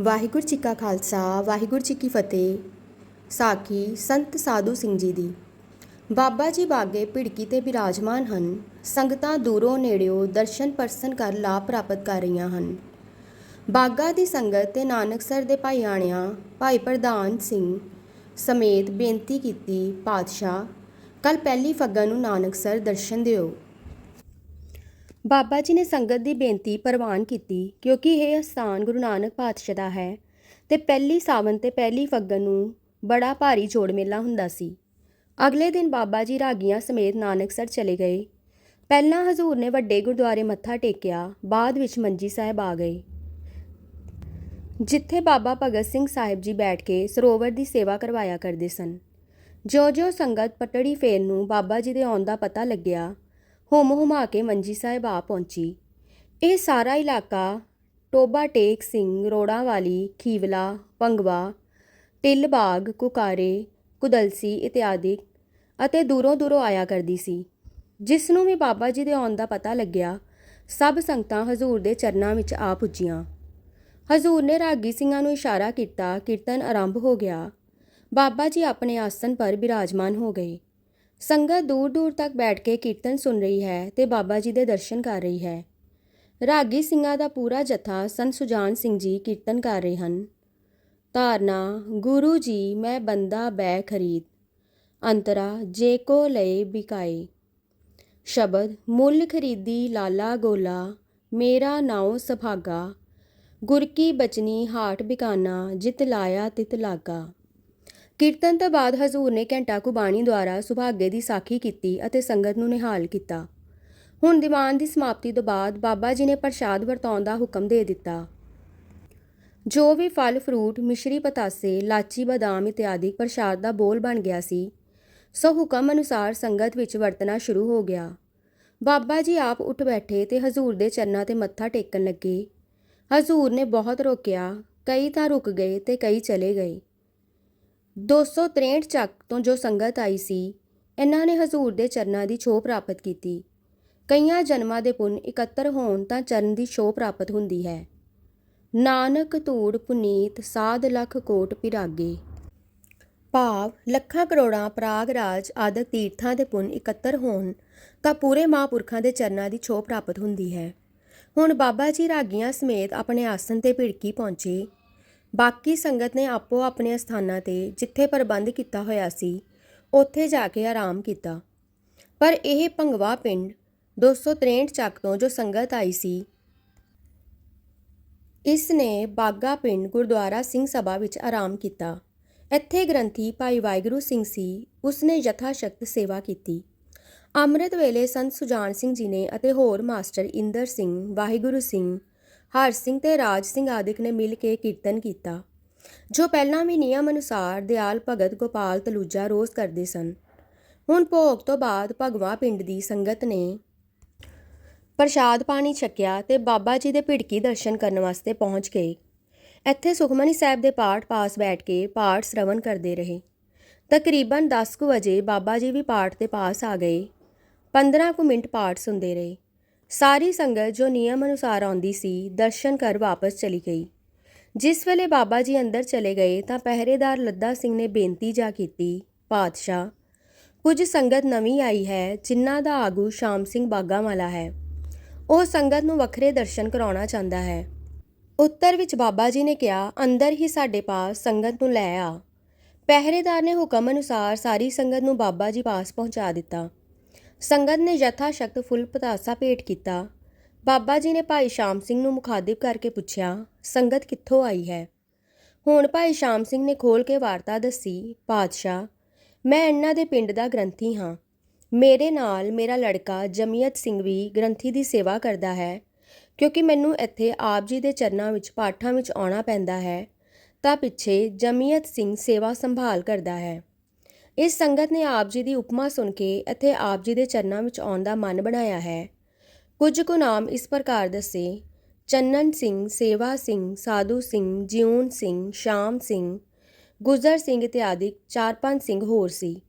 ਵਾਹਿਗੁਰੂ ਜੀ ਕਾ ਖਾਲਸਾ, ਵਾਹਿਗੁਰੂ ਜੀ ਕੀ ਫਤਿਹ। ਸਾਖੀ ਸੰਤ ਸਾਧੂ ਸਿੰਘ ਜੀ ਦੀ। ਬਾਬਾ ਜੀ ਬਾਗੇ ਭਿੜਕੀ ਤੇ ਬਿਰਾਜਮਾਨ ਹਨ। ਸੰਗਤਾਂ ਦੂਰੋਂ ਨੇੜਿਓਂ ਦਰਸ਼ਨ ਪਰਸਨ ਕਰ ਲਾਭ ਪ੍ਰਾਪਤ ਕਰ ਰਹੀਆਂ ਹਨ। ਬਾਗਾ ਦੀ ਸੰਗਤ ਤੇ ਨਾਨਕਸਰ ਦੇ ਭਾਈ ਆਣਿਆਂ, ਭਾਈ ਪ੍ਰਧਾਨ ਸਿੰਘ ਸਮੇਤ ਬੇਨਤੀ ਕੀਤੀ, ਪਾਤਸ਼ਾਹ ਕੱਲ ਪਹਿਲੀ ਫੱਗਣ ਨੂੰ ਨਾਨਕਸਰ ਦਰਸ਼ਨ ਦਿਓ। ਬਾਬਾ ਜੀ ਨੇ ਸੰਗਤ ਦੀ ਬੇਨਤੀ ਪ੍ਰਵਾਨ ਕੀਤੀ ਕਿਉਂਕਿ ਇਹ ਅਸਥਾਨ ਗੁਰੂ ਨਾਨਕ ਪਾਤਸ਼ਾਹ ਦਾ ਹੈ ਤੇ ਪਹਿਲੀ ਸਾਵਨ ਤੇ ਪਹਿਲੀ ਫੱਗਣ ਨੂੰ ਬੜਾ ਭਾਰੀ ਜੋੜ ਮੇਲਾ ਹੁੰਦਾ ਸੀ। ਅਗਲੇ ਦਿਨ ਬਾਬਾ ਜੀ ਰਾਗੀਆਂ ਸਮੇਤ ਨਾਨਕਸਰ ਚਲੇ ਗਏ। ਪਹਿਲਾਂ ਹਜ਼ੂਰ ਨੇ ਵੱਡੇ ਗੁਰਦੁਆਰੇ ਮੱਥਾ ਟੇਕਿਆ, ਬਾਅਦ ਵਿੱਚ ਮੰਜੀ ਸਾਹਿਬ ਆ ਗਏ। ਜਿੱਥੇ ਬਾਬਾ ਭਗਤ ਸਿੰਘ ਸਾਹਿਬ ਜੀ ਬੈਠ ਕੇ ਸਰੋਵਰ ਦੀ ਸੇਵਾ ਕਰਵਾਇਆ ਕਰਦੇ ਸਨ। ਜਿਉਂ-ਜਿਉਂ ਸੰਗਤ ਪਟੜੀ ਫੇਰ ਨੂੰ ਬਾਬਾ ਜੀ ਦੇ ਆਉਣ ਦਾ ਪਤਾ ਲੱਗਿਆ ਹੁਮ ਹੁਮਾ ਕੇ ਮੰਜੀ ਸਾਹਿਬ ਆ ਪਹੁੰਚੀ। ਇਹ ਸਾਰਾ ਇਲਾਕਾ ਟੋਬਾ ਟੇਕ ਸਿੰਘ, ਰੋੜਾਂ ਵਾਲੀ, ਖੀਵਲਾ, ਪੰਗਵਾ ਟਿੱਲਬਾਗ ਕੁਕਾਰੇ, ਕੁਦਲਸੀ ਇਤਿਆਦਿ ਅਤੇ ਦੂਰੋਂ ਦੂਰੋਂ ਆਇਆ ਕਰਦੀ ਸੀ। ਜਿਸ ਨੂੰ ਵੀ ਬਾਬਾ ਜੀ ਦੇ ਆਉਣ ਦਾ ਪਤਾ ਲੱਗਿਆ, ਸਭ ਸੰਗਤਾਂ ਹਜ਼ੂਰ ਦੇ ਚਰਨਾਂ ਵਿੱਚ ਆ ਪੁੱਜੀਆਂ। ਹਜ਼ੂਰ ਨੇ ਰਾਗੀ ਸਿੰਘਾਂ ਨੂੰ ਇਸ਼ਾਰਾ ਕੀਤਾ, ਕੀਰਤਨ ਆਰੰਭ ਹੋ ਗਿਆ। ਬਾਬਾ ਜੀ ਆਪਣੇ ਆਸਨ ਪਰ ਬਿਰਾਜਮਾਨ ਹੋ ਗਏ। ਸੰਗਤ ਦੂਰ ਦੂਰ ਤੱਕ ਬੈਠ ਕੇ ਕੀਰਤਨ ਸੁਣ ਰਹੀ ਹੈ ਤੇ ਬਾਬਾ ਜੀ ਦੇ ਦਰਸ਼ਨ ਕਰ ਰਹੀ ਹੈ। ਰਾਗੀ ਸਿੰਘਾਂ ਦਾ ਪੂਰਾ ਜਥਾ ਸੰਤ ਸੁਜਾਨ ਸਿੰਘ ਜੀ ਕੀਰਤਨ ਕਰ ਰਹੇ ਹਨ। ਧਾਰਨਾ, ਗੁਰੂ ਜੀ, ਮੈਂ ਬੰਦਾ ਬੈ ਖਰੀਦ। ਅੰਤਰਾ, ਜੇ ਕੋ ਲਏ ਬਿਕਾਏ। ਸ਼ਬਦ, ਮੁੱਲ ਖਰੀਦੀ ਲਾਲਾ ਗੋਲਾ, ਮੇਰਾ ਨਾਉ ਸੁਭਾਗਾ। ਗੁਰ ਕੀ ਬਚਨੀ ਹਾਟ ਬਿਕਾਨਾ, ਜਿਤ ਲਾਇਆ ਤਿਤ ਲਾਗਾ। ਕੀਰਤਨ ਤੋਂ ਬਾਅਦ ਹਜ਼ੂਰ ਨੇ ਘੰਟਾ ਕੁਬਾਣੀ ਦੁਆਰਾ ਸੁਭਾਗੇ ਦੀ ਸਾਖੀ ਕੀਤੀ ਅਤੇ ਸੰਗਤ ਨੂੰ ਨਿਹਾਲ ਕੀਤਾ। ਹੁਣ ਦੀਵਾਨ ਦੀ ਸਮਾਪਤੀ ਤੋਂ ਬਾਅਦ ਬਾਬਾ ਜੀ ਨੇ ਪ੍ਰਸ਼ਾਦ ਵਰਤਾਉਣ ਦਾ ਹੁਕਮ ਦੇ ਦਿੱਤਾ। ਜੋ ਵੀ ਫਲ, ਫਰੂਟ, ਮਿਸ਼ਰੀ ਪਤਾਸੇ, ਲਾਚੀ, ਬਦਾਮ ਇਤਿਆਦਿ ਪ੍ਰਸ਼ਾਦ ਦਾ ਬੋਲ ਬਣ ਗਿਆ ਸੀ, ਸੋ ਹੁਕਮ ਅਨੁਸਾਰ ਸੰਗਤ ਵਿੱਚ ਵਰਤਣਾ ਸ਼ੁਰੂ ਹੋ ਗਿਆ। ਬਾਬਾ ਜੀ ਆਪ ਉੱਠ ਬੈਠੇ ਤੇ ਹਜ਼ੂਰ ਦੇ ਚਰਨਾਂ ਤੇ ਮੱਥਾ ਟੇਕਣ ਲੱਗੇ। ਹਜ਼ੂਰ ਨੇ ਬਹੁਤ ਰੋਕਿਆ, ਕਈ ਤਾਂ ਰੁਕ ਗਏ ਤੇ ਕਈ ਚਲੇ ਗਏ। 263 ਚੱਕ ਤੋਂ ਜੋ ਸੰਗਤ ਆਈ ਸੀ, ਇਹਨਾਂ ਨੇ ਹਜ਼ੂਰ ਦੇ ਚਰਨਾਂ ਦੀ ਛੋਹ ਪ੍ਰਾਪਤ ਕੀਤੀ। ਕਈਆਂ ਜਨਮਾਂ ਦੇ ਪੁੰਨ ਇਕੱਤਰ ਹੋਣ ਤਾਂ ਚਰਨ ਦੀ ਛੋਹ ਪ੍ਰਾਪਤ ਹੁੰਦੀ ਹੈ। ਨਾਨਕ ਧੂੜ ਪੁਨੀਤ ਸਾਧ ਲੱਖ ਕੋਟ ਪਿਰਾਗੇ। ਭਾਵ ਲੱਖਾਂ ਕਰੋੜਾਂ ਪ੍ਰਾਗ ਰਾਜ ਆਦਿਕ ਤੀਰਥਾਂ ਦੇ ਪੁੰਨ ਇਕੱਤਰ ਹੋਣ ਤਾਂ ਪੂਰੇ ਮਹਾਂਪੁਰਖਾਂ ਦੇ ਚਰਨਾਂ ਦੀ ਛੋਹ ਪ੍ਰਾਪਤ ਹੁੰਦੀ ਹੈ। ਹੁਣ ਬਾਬਾ ਜੀ ਰਾਗੀਆਂ ਸਮੇਤ ਆਪਣੇ ਆਸਨ ਤੇ ਭਿੜਕੀ ਪਹੁੰਚੇ। ਬਾਕੀ ਸੰਗਤ ਨੇ ਆਪੋ ਆਪਣੇ ਸਥਾਨਾਂ ਤੇ ਜਿੱਥੇ ਪ੍ਰਬੰਧ ਕੀਤਾ ਹੋਇਆ ਸੀ, ਉੱਥੇ ਜਾ ਕੇ ਆਰਾਮ ਕੀਤਾ। ਪਰ ਇਹ ਭੰਗਵਾ ਪਿੰਡ 263 ਚੱਕ ਤੋਂ ਜੋ ਸੰਗਤ ਆਈ ਸੀ, ਇਸ ਨੇ ਬਾਗਾ ਪਿੰਡ ਗੁਰਦੁਆਰਾ ਸਿੰਘ ਸਭਾ ਵਿੱਚ ਆਰਾਮ ਕੀਤਾ। ਇੱਥੇ ਗ੍ਰੰਥੀ ਭਾਈ ਵਾਹਿਗੁਰੂ ਸਿੰਘ ਸੀ, ਉਸ ਨੇ ਯਥਾ ਸ਼ਕਤ ਸੇਵਾ ਕੀਤੀ। ਅੰਮ੍ਰਿਤ ਵੇਲੇ ਸੰਤ ਸੁਜਾਨ ਸਿੰਘ ਜੀ ਨੇ ਅਤੇ ਹੋਰ ਮਾਸਟਰ ਇੰਦਰ ਸਿੰਘ, ਵਾਹਿਗੁਰੂ ਸਿੰਘ ਹਰ ਸਿੰਘ ਤੇ ਰਾਜ ਸਿੰਘ ਆਦਿਕ ਨੇ ਮਿਲ ਕੇ ਕੀਰਤਨ ਕੀਤਾ, ਜੋ ਪਹਿਲਾਂ ਵੀ ਨਿਯਮ ਅਨੁਸਾਰ ਦਿਆਲ ਭਗਤ ਗੋਪਾਲ ਤਲੂਜਾ ਰੋਜ਼ ਕਰਦੇ ਸਨ। ਹੁਣ ਭੋਗ ਤੋਂ ਬਾਅਦ ਭਗਵਾ ਪਿੰਡ ਦੀ ਸੰਗਤ ਨੇ ਪ੍ਰਸ਼ਾਦ ਪਾਣੀ ਛਕਿਆ ਤੇ ਬਾਬਾ ਜੀ ਦੇ ਭਿੜਕੀ ਦਰਸ਼ਨ ਕਰਨ ਵਾਸਤੇ ਪਹੁੰਚ ਗਏ। ਇੱਥੇ ਸੁਖਮਨੀ ਸਾਹਿਬ ਦੇ ਪਾਠ ਪਾਸ ਬੈਠ ਕੇ ਪਾਠ ਸ਼ਰਵਣ ਕਰਦੇ ਰਹੇ। ਤਕਰੀਬਨ 10 ਕੁ ਵਜੇ ਬਾਬਾ ਜੀ ਵੀ ਪਾਠ ਦੇ ਪਾਸ ਆ ਗਏ। 15 ਕੁ ਮਿੰਟ ਪਾਠ ਸੁਣਦੇ ਰਹੇ। ਸਾਰੀ ਸੰਗਤ ਜੋ ਨਿਯਮ ਅਨੁਸਾਰ ਆਉਂਦੀ ਸੀ, ਦਰਸ਼ਨ ਕਰ ਵਾਪਸ ਚਲੀ ਗਈ। ਜਿਸ ਵੇਲੇ ਬਾਬਾ ਜੀ ਅੰਦਰ ਚਲੇ ਗਏ ਤਾਂ ਪਹਿਰੇਦਾਰ ਲੱਦਾ ਸਿੰਘ ਨੇ ਬੇਨਤੀ ਜਾ ਕੀਤੀ, ਪਾਤਸ਼ਾਹ, ਕੁਝ ਸੰਗਤ ਨਵੀਂ ਆਈ ਹੈ, ਜਿਨ੍ਹਾਂ ਦਾ ਆਗੂ ਸ਼ਾਮ ਸਿੰਘ ਬਾਗਾਵਾਲਾ ਹੈ। ਉਹ ਸੰਗਤ ਨੂੰ ਵੱਖਰੇ ਦਰਸ਼ਨ ਕਰਾਉਣਾ ਚਾਹੁੰਦਾ ਹੈ। ਉੱਤਰ ਵਿੱਚ ਬਾਬਾ ਜੀ ਨੇ ਕਿਹਾ, ਅੰਦਰ ਹੀ ਸਾਡੇ ਪਾਸ ਸੰਗਤ ਨੂੰ ਲੈ ਆ। ਪਹਿਰੇਦਾਰ ਨੇ ਹੁਕਮ ਅਨੁਸਾਰ ਸਾਰੀ ਸੰਗਤ ਨੂੰ ਬਾਬਾ ਜੀ ਪਾਸ ਪਹੁੰਚਾ ਦਿੱਤਾ। ਸੰਗਤ ਨੇ ਯਥਾ ਸ਼ਕਤ ਫੁੱਲ ਪਤਾਸਾ ਭੇਟ ਕੀਤਾ। ਬਾਬਾ ਜੀ ਨੇ ਭਾਈ ਸ਼ਾਮ ਸਿੰਘ ਨੂੰ ਮੁਖਾਤਿਬ ਕਰਕੇ ਪੁੱਛਿਆ, ਸੰਗਤ ਕਿੱਥੋਂ ਆਈ ਹੈ? ਹੁਣ ਭਾਈ ਸ਼ਾਮ ਸਿੰਘ ਨੇ ਖੋਲ ਕੇ ਵਾਰਤਾ ਦੱਸੀ, ਪਾਤਸ਼ਾਹ, ਮੈਂ ਇਹਨਾਂ ਦੇ ਪਿੰਡ ਦਾ ਗ੍ਰੰਥੀ ਹਾਂ। ਮੇਰੇ ਨਾਲ ਮੇਰਾ ਲੜਕਾ ਜਮੀਅਤ ਸਿੰਘ ਵੀ ਗ੍ਰੰਥੀ ਦੀ ਸੇਵਾ ਕਰਦਾ ਹੈ। ਕਿਉਂਕਿ ਮੈਨੂੰ ਇੱਥੇ ਆਪ ਜੀ ਦੇ ਚਰਨਾਂ ਵਿੱਚ, ਪਾਠਾਂ ਵਿੱਚ ਆਉਣਾ ਪੈਂਦਾ ਹੈ, ਤਾਂ ਪਿੱਛੇ ਜਮੀਅਤ ਸਿੰਘ ਸੇਵਾ ਸੰਭਾਲ ਕਰਦਾ ਹੈ। ਇਸ ਸੰਗਤ ਨੇ ਆਪ ਜੀ ਦੀ ਉਪਮਾ ਸੁਣ ਕੇ ਇੱਥੇ ਆਪ ਜੀ ਦੇ ਚਰਨਾਂ ਵਿੱਚ ਆਉਣ ਦਾ ਮਨ ਬਣਾਇਆ ਹੈ। ਕੁਝ ਕੁ ਨਾਮ ਇਸ ਪ੍ਰਕਾਰ ਦੱਸੇ। ਚੰਨਨ ਸਿੰਘ, ਸੇਵਾ ਸਿੰਘ, ਸਾਧੂ ਸਿੰਘ ਜਿਉਨ ਸਿੰਘ, ਸ਼ਾਮ ਸਿੰਘ, ਗੁਜ਼ਰ ਸਿੰਘ ਇਤਿਆਦਿ ਚਾਰ ਪੰਜ ਸਿੰਘ ਹੋਰ ਸੀ।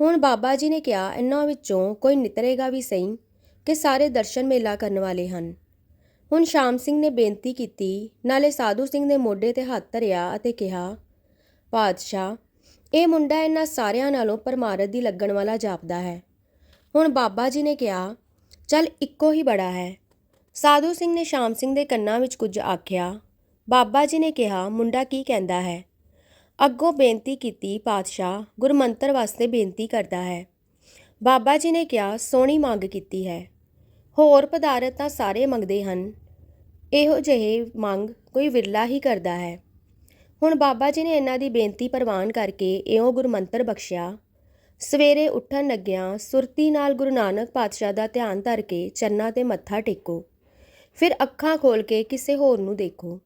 ਹੁਣ ਬਾਬਾ ਜੀ ਨੇ ਕਿਹਾ, ਇਹਨਾਂ ਵਿੱਚੋਂ ਕੋਈ ਨਿਤਰੇਗਾ ਵੀ ਸਹੀ ਕਿ ਸਾਰੇ ਦਰਸ਼ਨ ਮੇਲਾ ਕਰਨ ਵਾਲੇ ਹਨ? ਹੁਣ ਸ਼ਾਮ ਸਿੰਘ ਨੇ ਬੇਨਤੀ ਕੀਤੀ, ਨਾਲੇ ਸਾਧੂ ਸਿੰਘ ਦੇ ਮੋਢੇ ਤੇ ਹੱਥ ਧਰਿਆ ਅਤੇ ਕਿਹਾ, ਪਾਤਸ਼ਾਹ ਇਹ ਮੁੰਡਾ ਇਹਨਾਂ ਸਾਰਿਆਂ ਨਾਲੋਂ ਪਰਮਾਰਥ ਦੀ ਲੱਗਣ ਵਾਲਾ ਜਾਪਦਾ ਹੈ। ਹੁਣ ਬਾਬਾ ਜੀ ਨੇ ਕਿਹਾ, ਚੱਲ ਇੱਕੋ ਹੀ ਬੜਾ ਹੈ। ਸਾਧੂ ਸਿੰਘ ਨੇ ਸ਼ਾਮ ਸਿੰਘ ਦੇ ਕੰਨਾਂ ਵਿੱਚ ਕੁਝ ਆਖਿਆ। ਬਾਬਾ ਜੀ ਨੇ ਕਿਹਾ, ਮੁੰਡਾ ਕੀ ਕਹਿੰਦਾ ਹੈ? ਅੱਗੋਂ ਬੇਨਤੀ ਕੀਤੀ, ਪਾਤਸ਼ਾਹ, ਗੁਰਮੰਤਰ ਵਾਸਤੇ ਬੇਨਤੀ ਕਰਦਾ ਹੈ। ਬਾਬਾ ਜੀ ਨੇ ਕਿਹਾ, ਸੋਹਣੀ ਮੰਗ ਕੀਤੀ ਹੈ। ਹੋਰ ਪਦਾਰਥ ਤਾਂ ਸਾਰੇ ਮੰਗਦੇ ਹਨ। ਇਹੋ ਜਿਹੇ ਮੰਗ ਕੋਈ ਵਿਰਲਾ ਹੀ ਕਰਦਾ ਹੈ। ਹੁਣ ਬਾਬਾ ਜੀ ਨੇ ਇਹਨਾਂ ਦੀ ਬੇਨਤੀ ਪ੍ਰਵਾਨ ਕਰਕੇ ਇਉਂ ਗੁਰਮੰਤਰ ਬਖਸ਼ਿਆ। ਸਵੇਰੇ ਉੱਠਣ ਲੱਗਿਆਂ ਸੁਰਤੀ ਨਾਲ ਗੁਰੂ ਨਾਨਕ ਪਾਤਸ਼ਾਹ ਦਾ ਧਿਆਨ ਧਰ ਕੇ ਚੰਨਾ ਤੇ ਮੱਥਾ ਟੇਕੋ। ਫਿਰ ਅੱਖਾਂ ਖੋਲ ਕੇ ਕਿਸੇ ਹੋਰ ਨੂੰ ਦੇਖੋ।